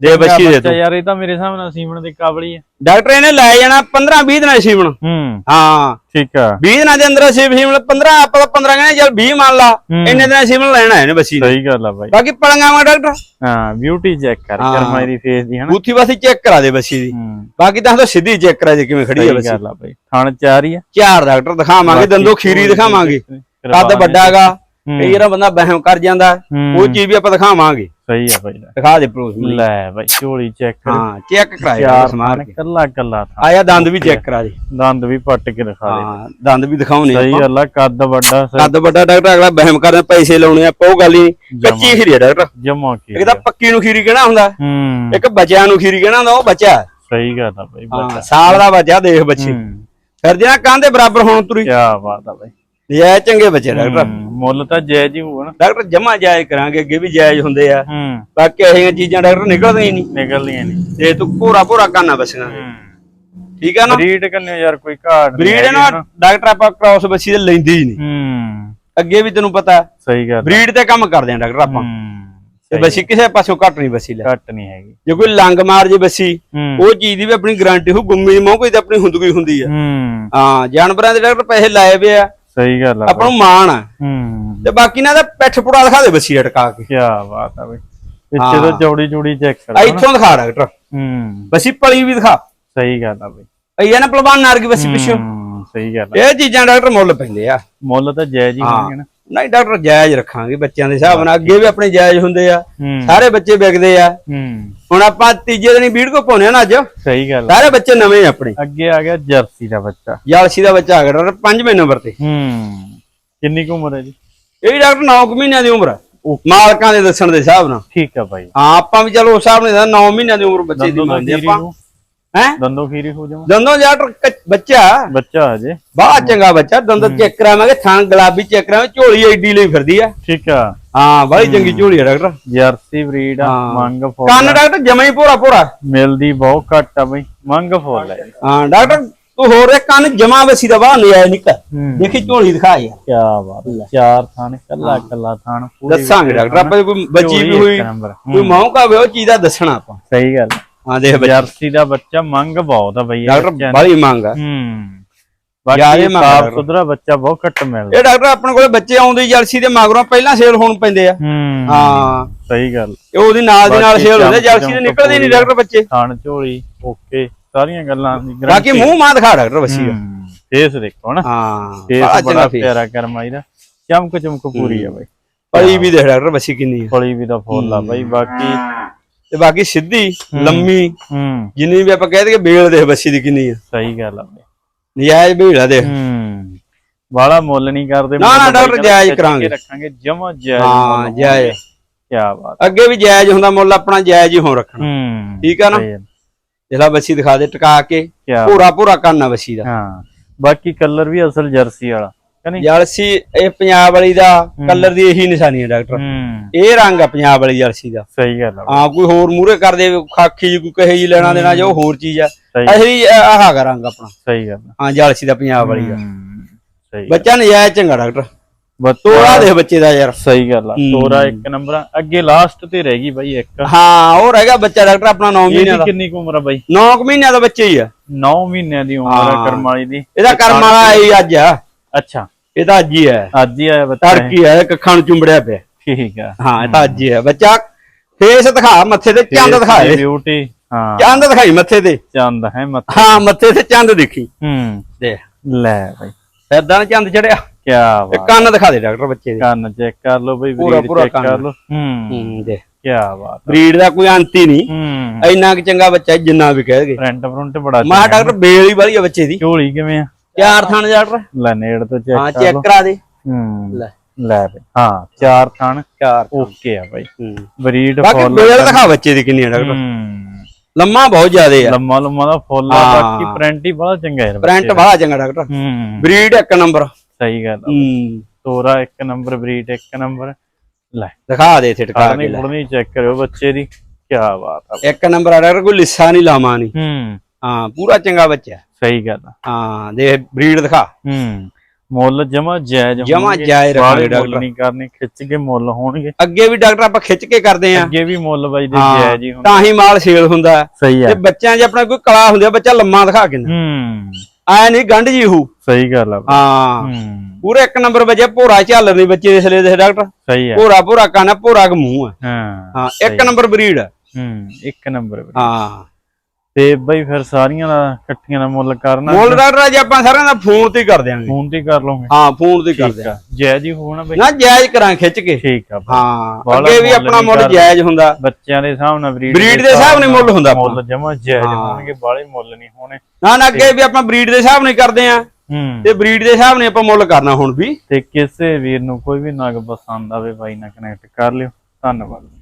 Speaker 2: ਦੇ ਬੱਚੀ ਦੇ
Speaker 1: ਬੱਚਾ
Speaker 2: ਤੂੰ
Speaker 1: ਯਾਰ ਇਹ ਤਾਂ ਮੇਰੇ ਹਿਸਾਬ ਨਾਲ ਸੀਮਣ ਦੇ ਕਾਬਲੀ ਹੈ
Speaker 2: ਡਾਕਟਰ ਇਹਨੇ ਲੈ ਜਾਣਾ 15 20 ਦਿਨਾਂ ਸੀਵਣ
Speaker 1: ਹੂੰ।
Speaker 2: ਹਾਂ।
Speaker 1: ਠੀਕ ਆ।
Speaker 2: 20 ਦਿਨਾਂ ਦੇ ਅੰਦਰ ਅਸੀਂ ਸੀਵਣ 15 ਆਪਾਂ ਤਾਂ 15 ਕਹਿੰਦੇ ਚੱਲ 20 ਮੰਨ ਲਾ।
Speaker 1: ਹੂੰ।
Speaker 2: ਇੰਨੇ ਦਿਨਾਂ ਸੀਵਣ ਲੈਣਾ ਇਹਨੇ ਬੱਚੀ ਨੇ।
Speaker 1: ਸਹੀ ਗੱਲ ਆ ਬਾਈ।
Speaker 2: ਬਾਕੀ ਪੜਾਂਗਾ ਮੈਂ ਡਾਕਟਰ।
Speaker 1: ਹਾਂ ਬਿਊਟੀ ਚੈੱਕ ਕਰ
Speaker 2: ਹਾਂ।
Speaker 1: ਕਰਮਾਈ ਦੀ ਫੇਸ ਦੀ ਹਨਾ?
Speaker 2: ਬੂਥੀ ਵਾਸੀ ਚੈੱਕ ਕਰਾ ਦੇ ਬੱਚੀ ਦੀ।
Speaker 1: ਹੂੰ।
Speaker 2: ਬਾਕੀ ਤਾਂ ਤਾਂ ਸਿੱਧੀ ਚੈੱਕ ਕਰਾ ਦੇ ਕਿਵੇਂ ਖੜੀ ਹੈ
Speaker 1: ਸਹੀ
Speaker 2: ਬੱਚੀ।
Speaker 1: ਗੱਲ ਆ ਬਾਈ। ਥਣ ਚਾਰ ਹੀ ਆ।
Speaker 2: ਚਾਰ ਡਾਕਟਰ ਦਿਖਾਵਾਂਗੇ ਦੰਦੋ ਖੀਰੀ ਦਿਖਾਵਾਂਗੇ। ਕੱਦ ਵੱਡਾ ਹੈਗਾ। ਕਈ ਵਾਰ ਬੰਦਾ ਵਹਿਮ ਕਰ ਜਾਂਦਾ।
Speaker 1: ਹੂੰ।
Speaker 2: ਉਹ ਚੀਜ਼ ਵੀ ਆਪਾਂ ਦਿਖਾਵਾਂਗੇ।
Speaker 1: ਸਹੀ ਆ ਬਾਈ ਲੈ।
Speaker 2: ਦਿਖਾ ਦੇ ਪ੍ਰੂਫ
Speaker 1: ਲੈ ਬਾਈ ਝੋਲੀ ਚੈੱਕ ਕਰ।
Speaker 2: ਹਾਂ ਚੈੱਕ ਕਰਾਇਆ ਕੇ।
Speaker 1: ਕੱਲਾ ਕੱਲਾ ਥਣ
Speaker 2: ਆਇਆ ਦੰਦ ਵੀ ਚੈੱਕ ਕਰਾ ਦੇ।
Speaker 1: ਦੰਦ ਵੀ ਪੱਟ ਕੇ ਦਿਖਾ ਦੇ।
Speaker 2: ਹਾਂ ਦੰਦ ਵੀ ਦਿਖਾਉਣੇ
Speaker 1: ਸਹੀ ਆ ਕੱਦ ਵੱਡਾ ਸਹੀ।
Speaker 2: ਕੱਦ ਵੱਡਾ ਡਾਕਟਰ ਅਗਲਾ ਵਹਿਮ ਕਰਦਾ ਪੈਸੇ ਲਾਉਣੇ ਆਪਾਂ ਉਹ ਗੱਲ ਹੀ ਕੱਚੀ ਖੀਰੀ ਆ ਡਾਕਟਰ।
Speaker 1: ਜਮਾ ਕੀ
Speaker 2: ਇੱਕ ਤਾਂ ਪੱਕੀ ਨੂੰ ਖੀਰੀ ਕਹਿਣਾ ਹੁੰਦਾ।
Speaker 1: ਹੂੰ।
Speaker 2: ਇੱਕ ਬੱਚਿਆਂ ਨੂੰ ਖੀਰੀ ਕਹਿਣਾ ਹੁੰਦਾ ਉਹ ਬੱਚਾ।
Speaker 1: ਸਹੀ ਗੱਲ ਆ ਬਾਈ
Speaker 2: ਹਾਂ ਸਾਲ ਦਾ ਬੱਚਾ ਦੇਖ ਬੱਚੀ। ਫਿਰ ਜਿਹੜਾ ਕਾਂਦੇ ਬਰਾਬਰ ਹੋਣ ਤੁਰੀ।
Speaker 1: ਕੀ ਬਾਤ ਆ ਬਾਈ।
Speaker 2: ਨਜਾਇਜ਼ ਚੰਗੇ ਬੱਚੇ ਡਾਕਟਰ।
Speaker 1: ਮੁੱਲ ਤਾਂ ਜਾਇਜ਼ ਹੀ ਹੋਊਗਾ ਨਾ।
Speaker 2: ਡਾਕਟਰ ਜਮਾ ਜਾਇਜ਼ ਕਰਾਂਗੇ ਅੱਗੇ ਵੀ ਜਾਇਜ਼ ਹੁੰਦੇ ਆ।
Speaker 1: ਹੂੰ।
Speaker 2: ਬਾਕੀ ਇਹੋ ਚੀਜ਼ਾਂ ਡਾਕਟਰ ਨਿਕਲਦੀਆਂ ਹੀ ਨਹੀਂ।
Speaker 1: ਨਿਕਲਦੀਆਂ ਨਹੀਂ।
Speaker 2: ਤੇ ਤੂੰ ਪੂਰਾ ਪੂਰਾ ਕਰਨਾ ਬਸਣਾ
Speaker 1: ਹੂੰ।
Speaker 2: ਠੀਕ ਆ ਨਾ?
Speaker 1: ਬਰੀਡ ਕੰਨੇ ਯਾਰ ਕੋਈ ਘਾਟ
Speaker 2: ਬਰੀਡ ਨਾ। ਡਾਕਟਰ ਆਪਾਂ ਕ੍ਰਾਸ ਬੱਸੀ ਦੇ ਲੈਂਦੇ ਹੀ ਨਹੀਂ।
Speaker 1: ਹੂੰ।
Speaker 2: ਅੱਗੇ ਵੀ ਤੈਨੂੰ ਪਤਾ
Speaker 1: ਸਹੀ ਗੱਲ।
Speaker 2: ਬਰੀਡ ਤੇ ਕੰਮ ਕਰਦੇ ਆ ਡਾਕਟਰ ਆਪਾਂ। ਤੇ ਬੱਸੀ ਕਿਸੇ ਪਾਸੋਂ ਘੱਟ ਨਹੀਂ ਬੱਸੀ ਲੈ।
Speaker 1: ਘੱਟ ਨਹੀਂ ਹੈਗੀ।
Speaker 2: ਜੇ ਕੋਈ ਲੰਗ ਮਾਰ ਜੇ ਬੱਸੀ ਉਹ ਚੀਜ਼ ਦੀ ਵੀ ਆਪਣੀ ਗਾਰੰਟੀ ਹੋ ਗੁੰਮੀ ਦੀ ਮੌਕੇ ਤੇ ਆਪਣੀ ਹੁੰਦਗੀ ਹੁੰਦੀ ਆ।
Speaker 1: ਹੂੰ।
Speaker 2: ਹਾਂ ਜਾਨਵਰਾਂ ਦੇ ਡਾਕਟਰ ਪੈਸੇ ਲਾਏ ਵੇ ਆ।
Speaker 1: ਸਹੀ ਗੱਲ ਆ
Speaker 2: ਆਪਾਂ ਨੂੰ ਮਾਣ ਆ।
Speaker 1: ਹੂੰ।
Speaker 2: ਤੇ ਬਾਕੀ ਨਾ ਦਾ ਪਿੱਠ ਪੁੜਾ ਦਿਖਾ ਦੇ ਬੱਸੀ ਟਕਾ ਕੇ।
Speaker 1: ਕੀ ਬਾਤ ਆ ਬਈ। ਪਿੱਛੇ ਤੋਂ ਚੌੜੀ ਚੌੜੀ ਚੈੱਕ ਕਰੋ।
Speaker 2: ਇੱਥੋਂ ਦਿਖਾ ਡਾਕਟਰ।
Speaker 1: ਹੂੰ।
Speaker 2: ਬੱਸੀ ਪਲੀ ਵੀ ਦਿਖਾ।
Speaker 1: ਸਹੀ ਗੱਲ ਆ ਬਈ।
Speaker 2: ਇਹ ਨਾ ਪਹਿਲਵਾਨ ਨਾਰਗੀ ਬੱਸੀ ਪਿੱਛੋਂ।
Speaker 1: ਹੂੰ ਸਹੀ ਗੱਲ ਆ।
Speaker 2: ਇਹ ਚੀਜ਼ਾਂ ਡਾਕਟਰ ਮੁੱਲ ਪੈਂਦੇ ਆ।
Speaker 1: ਮੁੱਲ ਤਾਂ ਜਾਇਜ਼ ਹੀ। ਹੋਣਗੇ ਨਾ।
Speaker 2: ਨਹੀਂ ਡਾਕਟਰ ਜਾਇਜ਼ ਰੱਖਾਂਗੇ ਬੱਚਿਆਂ ਦੇ ਹਿਸਾਬ ਨਾਲ। ਅੱਗੇ ਵੀ ਆਪਣੇ ਜਾਇਜ਼ ਹੁੰਦੇ ਆ।
Speaker 1: ਹੂੰ।
Speaker 2: ਸਾਰੇ ਬੱਚੇ ਵਿਕਦੇ ਆ।
Speaker 1: ਹੂੰ।
Speaker 2: ਹੁਣ ਆਪਾਂ ਤੀਜੇ ਦਿਨ ਹੀ ਵੀਡ ਕੋ ਪਾਉਨੇ ਆ ਨਾ ਅੱਜ।
Speaker 1: ਸਹੀ ਗੱਲ।
Speaker 2: ਸਾਰੇ ਬੱਚੇ ਨਵੇਂ ਆਪਣੇ।
Speaker 1: ਅੱਗੇ ਆ ਗਿਆ ਜਰਸੀ ਦਾ ਬੱਚਾ।
Speaker 2: ਜਾਲਸੀ ਦਾ ਬੱਚਾ ਆ ਗਿਆ ਡਾਕਟਰ 5ਵੇਂ ਨੰਬਰ ਤੇ।
Speaker 1: ਹੂੰ। ਕਿੰਨੀ ਕੁ ਉਮਰ ਹੈ ਜੀ?
Speaker 2: ਇਹ ਵੀ ਡਾਕਟਰ 9 ਮਹੀਨਿਆਂ ਦੀ ਉਮਰ ਆ। ਮਾਲਕਾਂ ਦੇ ਦੱਸਣ ਦੇ ਹਿਸਾਬ ਨਾਲ।
Speaker 1: ਠੀਕ ਆ ਭਾਈ।
Speaker 2: ਹਾਂ ਆਪਾਂ ਵੀ ਚਲੋ ਉਸ ਹਿਸਾਬ ਨਾਲ 9 ਮਹੀਨਿਆਂ ਦੀ ਉਮਰ ਬੱਚੇ ਦੀ ਮੰਨਦੇ ਆਪਾਂ
Speaker 1: ਹੋ
Speaker 2: ਹੈ?
Speaker 1: ਦੰਦੋਂ ਖੀਰੀ ਹੋ ਜਾਵਾਂ।
Speaker 2: ਦੰਦੋਂ ਡਾਕਟਰ ਬੱਚਾ?
Speaker 1: ਬੱਚਾ ਹਜੇ।
Speaker 2: ਬਾਹਲਾ ਚੰਗਾ ਬੱਚਾ ਦੰਦ ਚੈੱਕ ਕਰਾਵਾਂਗੇ ਥਣ ਗੁਲਾਬੀ ਚੈੱਕ ਕਰਾਵਾਂਗੇ ਝੋਲੀ ਐਡੀ ਲਈ ਫਿਰਦੀ ਆ।
Speaker 1: ਠੀਕ ਆ।
Speaker 2: ਹਾਂ ਬੜੀ ਚੰਗੀ ਝੋਲੀ ਆ ਡਾਕਟਰ।
Speaker 1: ਜਰਸੀ ਬਰੀਡ ਆ। ਮੰਗ ਫੁੱਲ
Speaker 2: ਕੰਨ। ਡਾਕਟਰ ਜਮਾ ਹੀ ਭੋਰਾ ਭੋਰਾ।
Speaker 1: ਮਿਲਦੀ ਬਹੁਤ ਘੱਟ ਆ ਬਈ ਮੰਗ ਫੁੱਲ ਹੈ
Speaker 2: ਹਾਂ ਡਾਕਟਰ ਤੂੰ ਹੋਰ ਇੱਕ ਕੰਨ ਜਮਾ ਵਸੀ ਦਾ ਬਾਹਰ ਨਹੀਂ ਆਇਆ ਨਿਕਲ
Speaker 1: ਹੂੰ।
Speaker 2: ਦੇਖੀ ਝੋਲੀ ਦਿਖਾ ਯਾਰ
Speaker 1: ਕੀ ਬਾਤ। ਚਾਰ ਥਾਣ ਕੱਲਾ ਕੱਲਾ ਪੂਰੀ
Speaker 2: ਦੱਸਾਂਗੇ ਡਾਕਟਰ ਆਪਾਂ ਕੋਈ ਬੱਚੀ ਵੀ ਹੋਈ। ਕੋਈ ਮੌਕਾ ਹੋਵੇ ਉਹ ਚੀਜ਼ ਦਾ ਦੱਸਣਾ ਆਪਾਂ।
Speaker 1: ਸਹੀ ਗੱਲ।
Speaker 2: ਹਾਂ ਦੇਖ ਬੱਚਾ
Speaker 1: ਜਰਸੀ ਦਾ ਬੱਚਾ ਮੰਗ ਬਹੁਤ ਆ ਬਈ ਇਹ
Speaker 2: ਡਾਕਟਰ
Speaker 1: ਬੱਚਿਆਂ ਦੀ।
Speaker 2: ਬੜੀ ਮੰਗ ਆ।
Speaker 1: ਹੂੰ।
Speaker 2: ਜ਼ਿਆਦੇ
Speaker 1: ਬਾਕੀ
Speaker 2: ਮੰਗ ਆ
Speaker 1: ਸਾਫ਼
Speaker 2: ਡਾਕਟਰ।
Speaker 1: ਸੁਥਰਾ ਬੱਚਾ ਬਹੁਤ ਘੱਟ ਮਿਲਦਾ।
Speaker 2: ਇਹ ਡਾਕਟਰ ਆਪਣੇ ਕੋਲੇ ਬੱਚੇ ਆਉਂਦੇ ਹੀ ਜਰਸੀ ਦੇ ਮਗਰੋਂ ਪਹਿਲਾਂ ਸੇਲ ਹੋਣ ਪੈਂਦੇ ਆ।
Speaker 1: ਹੂੰ।
Speaker 2: ਹਾਂ।
Speaker 1: ਸਹੀ ਗੱਲ।
Speaker 2: ਇਹ ਉਹਦੀ ਨਾਲ ਦੀ ਨਾਲ
Speaker 1: ਬਾਕੀ
Speaker 2: ਸੇਲ ਹੁੰਦੇ
Speaker 1: ਚਮਕ
Speaker 2: ਜਰਸੀ ਦੇ
Speaker 1: ਚਮਕ
Speaker 2: ਨਿਕਲਦੇ ਨਹੀਂ
Speaker 1: ਪੂਰੀ ਆ।
Speaker 2: ਡਾਕਟਰ ਬੱਚੇ।
Speaker 1: ਥਾਣ ਝੋਲੀ ਓਕੇ ਸਾਰੀਆਂ ਗੱਲਾਂ ਦੀ
Speaker 2: ਬਾਕੀ ਮੂੰਹ ਮਾਂ ਦਿਖਾ ਡਾਕਟਰ ਦਾ।
Speaker 1: ਫੇਸ ਦੇਖੋ ਨਾ।
Speaker 2: ਹਾਂ
Speaker 1: ਫੇਸ
Speaker 2: ਬੜਾ
Speaker 1: ਬੜਾ
Speaker 2: ਚੰਗਾ ਫੇਸ
Speaker 1: ਪਿਆਰਾ ਕਰਮਾਈ ਦਾ ਚਮਕ ਚਮਕ ਪੂਰੀ ਆ ਬਾਈ।
Speaker 2: ਪਲੀ ਵੀ ਦੇਖ ਡਾਕਟਰ ਬੱਸੀ ਕਿੰਨੀ ਆ।
Speaker 1: ਫਲੀ ਵੀ ਦਾ ਫੁੱਲ ਆ ਬਾਈ। ਬਾਕੀ
Speaker 2: ਤੇ ਬਾਕੀ ਸਿੱਧੀ ਲੰਮੀ
Speaker 1: ਹੂੰ।
Speaker 2: ਜਿੰਨੀ ਵੀ ਆਪਾਂ ਕਹਿ ਦਈਏ ਬੇਲ ਦੇਖ ਬੱਸੀ ਦੀ ਕਿੰਨੀ ਆ।
Speaker 1: ਸਹੀ ਗੱਲ ਆ
Speaker 2: ਨਜਾਇਜ਼ ਦੇਖ
Speaker 1: ਹੂੰ। ਬਾਲਾ ਮੁੱਲ ਨਹੀਂ ਕਰਦੇ
Speaker 2: ਨਾ, ਨਾ, ਡਾਕਟਰ ਜਾਇਜ਼ ਕਰਾਂਗੇ।
Speaker 1: ਰੱਖਾਂਗੇ ਜਮਾ ਜਾਇਜ਼
Speaker 2: ਹਾਂ ਜਾਇਜ਼।
Speaker 1: ਕੀ ਬਾਤ।
Speaker 2: ਅੱਗੇ ਵੀ ਜਾਇਜ਼ ਹੁੰਦਾ ਮੁੱਲ ਆਪਣਾ ਜਾਇਜ਼ ਹੀ ਹੋ ਰੱਖਣਾ। ਠੀਕ ਆ ਨਾ? ਜਿਹੜਾ ਬੱਸੀ ਦਿਖਾ ਦੇ ਟਕਾ ਕੇ ਪੂਰਾ ਪੂਰਾ ਕੰਨ ਆ ਬੱਸੀ ਦਾ।
Speaker 1: ਹਾਂ। ਬਾਕੀ ਕਲਰ ਵੀ ਅਸਲ ਜਰਸੀ ਵਾਲਾ।
Speaker 2: ਜਰਸੀ ਇਹ ਪੰਜਾਬ ਵਾਲੀ ਦਾ ਕਲਰ ਦੀ ਇਹੀ ਨਿਸ਼ਾਨੀ ਹੈ ਡਾਕਟਰ। ਇਹ ਰੰਗ ਆ ਪੰਜਾਬ ਵਾਲੀ ਜਰਸੀ ਦਾ।
Speaker 1: ਸਹੀ ਗੱਲ ਆ।
Speaker 2: ਹਾਂ ਕੋਈ ਹੋਰ ਮੂਰੇ ਕਰ ਦੇ ਖਾਕੀ ਜੀ ਕੋਈ ਕਹੇ ਜੀ ਲੈਣਾ ਦੇਣਾ ਜੋ ਹੋਰ ਚੀਜ਼ ਆ। ਅਸਲੀ ਆਹ ਰੰਗ ਆਪਣਾ।
Speaker 1: ਸਹੀ ਗੱਲ ਆ।
Speaker 2: ਹਾਂ ਜਰਸੀ ਦਾ ਪੰਜਾਬ ਵਾਲੀ ਦਾ
Speaker 1: ਸਹੀ
Speaker 2: ਬੱਚਾ ਨਜਾਇਜ਼ ਚੰਗਾ ਡਾਕਟਰ। ਤੋੜਾ ਦੇ ਬੱਚੇ ਦਾ ਯਾਰ।
Speaker 1: ਸਹੀ ਗੱਲ ਆ। ਤੋਰਾ ਇੱਕ ਨੰਬਰ। ਅੱਗੇ ਲਾਸਟ ਤੇ ਰਹਿ ਗਈ ਬਾਈ ਇੱਕ।
Speaker 2: ਹਾਂ ਉਹ ਰਹਿ ਗਿਆ ਬੱਚਾ ਡਾਕਟਰ ਆਪਣਾ 9 ਮਹੀਨਿਆਂ
Speaker 1: ਇਹਦੀ
Speaker 2: ਦਾ।
Speaker 1: ਕਿੰਨੀ ਕੁ ਉਮਰ ਆ ਬਾਈ?
Speaker 2: 9 ਮਹੀਨਿਆਂ ਦਾ ਬੱਚਾ ਹੀ ਆ।
Speaker 1: 9 ਮਹੀਨਿਆਂ ਦੀ ਉਮਰ ਆ। ਕਰਮ ਵਾਲੀ ਦੀ।
Speaker 2: ਇਹਦਾ ਕਰਮ ਵਾਲਾ ਇਹ ਅੱਜ ਆ।
Speaker 1: ਅੱਛਾ।
Speaker 2: ਇਹ ਤਾਂ ਅੱਜ ਹੀ ਹੈ।
Speaker 1: ਅੱਜ ਹੀ ਆਇਆ ਬੱਚਾ ਇਹ।
Speaker 2: ਤੜਕੀ ਹੈ ਕੱਖਾਂ ਨੂੰ ਚੁੰਬੜਿਆ ਪਿਆ।
Speaker 1: ਠੀਕ ਆ।
Speaker 2: ਹਾਂ ਇਹ ਤਾਂ ਅੱਜ ਹੀ ਹੈ। ਬੱਚਾ ਫੇਸ ਦਿਖਾ ਮੱਥੇ ਤੇ ਚੰਦ ਦਿਖਾ ਦੇ
Speaker 1: ਬਿਊਟੀ ਹਾਂ।
Speaker 2: ਚੰਦ ਦਿਖਾਈ ਮੱਥੇ ਤੇ।
Speaker 1: ਚੰਦ ਹੈ ਮੱਥਾ।
Speaker 2: ਹਾਂ ਮੱਥੇ ਤੇ ਚੰਦ ਦੇਖੀ।
Speaker 1: ਹੂੰ।
Speaker 2: ਦੇਖ।
Speaker 1: ਲੈ ਬਾਈ।
Speaker 2: ਐਦਾਂ ਚੰਦ ਚੜਿਆ।
Speaker 1: ਕੀ
Speaker 2: ਇਹ
Speaker 1: ਬਾਤ।
Speaker 2: ਕੰਨ ਦਿਖਾ ਦੇ ਡਾਕਟਰ ਬੱਚੇ ਦੇ।
Speaker 1: ਕੰਨ ਚੈੱਕ ਕਰ ਲਓ ਬਈ
Speaker 2: ਪੂਰਾ-
Speaker 1: ਬਰੀਡ
Speaker 2: ਪੂਰਾ
Speaker 1: ਚੈੱਕ ਕਰ
Speaker 2: ਕੰਨ।
Speaker 1: ਲਓ। ਹੂੰ।
Speaker 2: ਹੂੰ ਦੇਖ।
Speaker 1: ਕੀ ਬਾਤ। ਆ।
Speaker 2: ਬਰੀਡ ਦਾ ਕੋਈ ਅੰਤ ਹੀ ਨਹੀਂ।
Speaker 1: ਹੂੰ।
Speaker 2: ਇੰਨਾ ਕਿ ਚੰਗਾ ਬੱਚਾ ਹੈ, ਜਿੰਨਾ ਵੀ ਕਹਿ ਗਏ।
Speaker 1: ਫਰੰਟ ਫਰੰਟ ਬੜਾ
Speaker 2: ਮਾ। ਡਾਕਟਰ ਬੇਲ ਹੀ ਵਾਲੀ ਆ ਬੱਚੇ ਦੀ।
Speaker 1: ਝੋਲੀ ਕਿਵੇਂ ਆ?
Speaker 2: ਚਾਰ ਥਣ ਡਾਕਟਰ
Speaker 1: ਲੈ ਨੇੜ ਤੋਂ
Speaker 2: ਹਾਂ
Speaker 1: ਚੈੱਕ ਕਰ
Speaker 2: ਚੈੱਕ ਕਰਾ ਦੇ।
Speaker 1: ਹੂੰ
Speaker 2: ਲੈ।
Speaker 1: ਲੈ ਬਈ ਹਾਂ ਚਾਰ ਥਣ
Speaker 2: ਚਾਰ
Speaker 1: ਓਕੇ ਆ ਬਾਈ।
Speaker 2: ਹੂੰ।
Speaker 1: ਬਰੀਡ
Speaker 2: ਬਾਕੀ
Speaker 1: ਫੁੱਲ
Speaker 2: ਬੇਲ ਦਿਖਾ ਬੱਚੇ ਦੀ ਕਿੰਨੀ ਆ ਡਾਕਟਰ।
Speaker 1: ਹੂੰ।
Speaker 2: ਲੰਮਾ ਬਹੁਤ ਜ਼ਿਆਦੇ ਆ।
Speaker 1: ਲੰਮਾ ਲੰਮਾ ਦਾ ਫੁੱਲ ਆ
Speaker 2: ਹਾਂ।
Speaker 1: ਬਾਕੀ ਪ੍ਰਿੰਟ ਹੀ ਬੜਾ ਚੰਗਾ ਹੈ
Speaker 2: ਪ੍ਰਿੰਟ ਬੜਾ ਚੰਗਾ ਡਾਕਟਰ।
Speaker 1: ਹੂੰ।
Speaker 2: ਬਰੀਡ ਇੱਕ ਨੰਬਰ।
Speaker 1: ਸਹੀ ਗੱਲ
Speaker 2: ਹੂੰ।
Speaker 1: ਤੋਰਾ ਇੱਕ ਨੰਬਰ ਬਰੀਡ ਇੱਕ ਨੰਬਰ। ਲੈ।
Speaker 2: ਦਿਖਾ ਦੇ ਇੱਥੇ ਟਕਾ ਕੇ ਲੈ।
Speaker 1: ਚੈੱਕ ਕਰਿਓ ਬੱਚੇ ਦੀ। ਕੀ ਬਾਤ ਆ
Speaker 2: ਇੱਕ ਨੰਬਰ ਆ ਡਾਕਟਰ ਕੋਈ ਲਿੱਸਾ ਨਹੀਂ ਲਾਮਾ ਨਹੀਂ।
Speaker 1: ਹੂੰ।
Speaker 2: ਹਾਂ ਪੂਰਾ ਚੰਗਾ ਬੱਚਾ
Speaker 1: ਸਹੀ ਗੱਲ ਆ।
Speaker 2: ਹਾਂ ਦੇ ਬਰੀਡ ਦਿਖਾ।
Speaker 1: ਹੂੰ ਮੁੱਲ ਜਮਾ ਜਾਇਜ਼
Speaker 2: ਜਮਾਂ ਜਾਇਜ਼
Speaker 1: ਮੁੱਲ
Speaker 2: ਡਾਕਟਰ।
Speaker 1: ਨਹੀਂ ਕਰਨੇ ਖਿੱਚ ਕੇ ਮੁੱਲ ਹੋਣਗੇ।
Speaker 2: ਅੱਗੇ ਵੀ ਡਾਕਟਰ ਆਪਾਂ ਖਿੱਚ ਕੇ ਕਰਦੇ ਆ
Speaker 1: ਅੱਗੇ ਵੀ ਮੁੱਲ ਬਾਈ ਦੇ ਜਾਇਜ਼ ਹੀ ਹੁੰਦੇ
Speaker 2: ਤਾਂ ਹੀ ਮਾਲ ਸੇਲ ਹੁੰਦਾ
Speaker 1: ਸਹੀ
Speaker 2: ਤੇ
Speaker 1: ਆ
Speaker 2: ਬੱਚਿਆਂ 'ਚ ਆਪਣਾ ਕੋਈ ਕਲਾ ਹੁੰਦੀ ਆ ਬੱਚਾ ਲੰਮਾ ਦਿਖਾ ਕੇ
Speaker 1: ਹੂੰ।
Speaker 2: ਆਇਆ ਨਹੀਂ ਗੰਢ ਜੀ ਹੂ
Speaker 1: ਸਹੀ ਗੱਲ ਆ।
Speaker 2: ਹਾਂ। ਪੂਰੇ ਇੱਕ ਨੰਬਰ ਬੱਚੇ ਭੋਰਾ ਝਾਲਰ ਨਹੀਂ ਬੱਚੇ ਇਸ ਲਈ ਦੇ ਡਾਕਟਰ।
Speaker 1: ਸਹੀ ਆ।
Speaker 2: ਭੋਰਾ ਭੋਰਾ ਕੰਨ ਭੋਰਾ ਕ ਮੂੰਹ ਆ।
Speaker 1: ਹਾਂ
Speaker 2: ਹਾਂ ਇੱਕ ਨੰਬਰ ਬਰੀਡ ਆ।
Speaker 1: ਹੂੰ ਇੱਕ ਨੰਬਰ।
Speaker 2: ਹਾਂ।
Speaker 1: ਤੇ ਬਾਈ ਫਿਰ ਸਾਰੀਆਂ ਦਾ ਇਕੱਠੀਆਂ ਦਾ ਮੁੱਲ ਕਰਨਾ
Speaker 2: ਮੁੱਲ ਡਾਕਟਰ ਅੱਜ ਆਪਾਂ ਸਾਰਿਆਂ ਦਾ ਫੋਨ ਤੇ ਹੀ ਕਰ ਦਿਆਂਗੇ।
Speaker 1: ਫੋਨ ਤੇ ਹੀ ਕਰ ਲਓਗੇ?
Speaker 2: ਹਾਂ ਫੋਨ ਤੇ ਹੀ ਕਰ ਦਿਆਂਗੇ।
Speaker 1: ਜਾਇਜ਼ ਹੀ ਹੋਣਾ ਬਾਈ।
Speaker 2: ਨਾ ਜਾਇਜ਼ ਕਰਾਂ ਖਿੱਚ ਕੇ।
Speaker 1: ਠੀਕ ਆ ਬਾਈ।
Speaker 2: ਹਾਂ
Speaker 1: ਬਾਹਲਾ
Speaker 2: ਅੱਗੇ ਵੀ
Speaker 1: ਮੁੱਲ
Speaker 2: ਆਪਣਾ
Speaker 1: ਨਹੀਂ
Speaker 2: ਮੁੱਲ। ਜਾਇਜ਼ ਹੁੰਦਾ।
Speaker 1: ਬੱਚਿਆਂ ਦੇ ਹਿਸਾਬ ਨਾਲ ਬਰੀਡ
Speaker 2: Breed ਦੇ ਹਿਸਾਬ ਨਾਲ ਮੁੱਲ ਹੁੰਦਾ।
Speaker 1: ਮੁੱਲ ਜਮਾ ਜਾਇਜ਼
Speaker 2: ਹਾਂ।
Speaker 1: ਹੋਣਗੇ ਬਾਹਲੇ ਮੁੱਲ ਨਹੀਂ ਹੋਣੇ।
Speaker 2: ਨਾ ਨਾ ਅੱਗੇ ਵੀ ਆਪਾਂ ਬਰੀਡ ਦੇ ਹਿਸਾਬ ਨਾਲ ਹੀ ਕਰਦੇ ਆ
Speaker 1: ਹੂੰ।
Speaker 2: ਤੇ ਬਰੀਡ ਦੇ ਹਿਸਾਬ ਨਾਲ ਆਪਾਂ ਮੁੱਲ ਕਰਨਾ ਹੁਣ ਵੀ।
Speaker 1: ਤੇ ਕਿਸੇ ਵੀਰ ਨੂੰ ਕੋਈ ਵੀ ਨਗ ਪਸੰਦ ਆਵੇ ਬਾਈ ਨਾਲ ਕਨੈਕਟ ਕਰ ਲਿਓ। ਧੰਨਵਾਦ।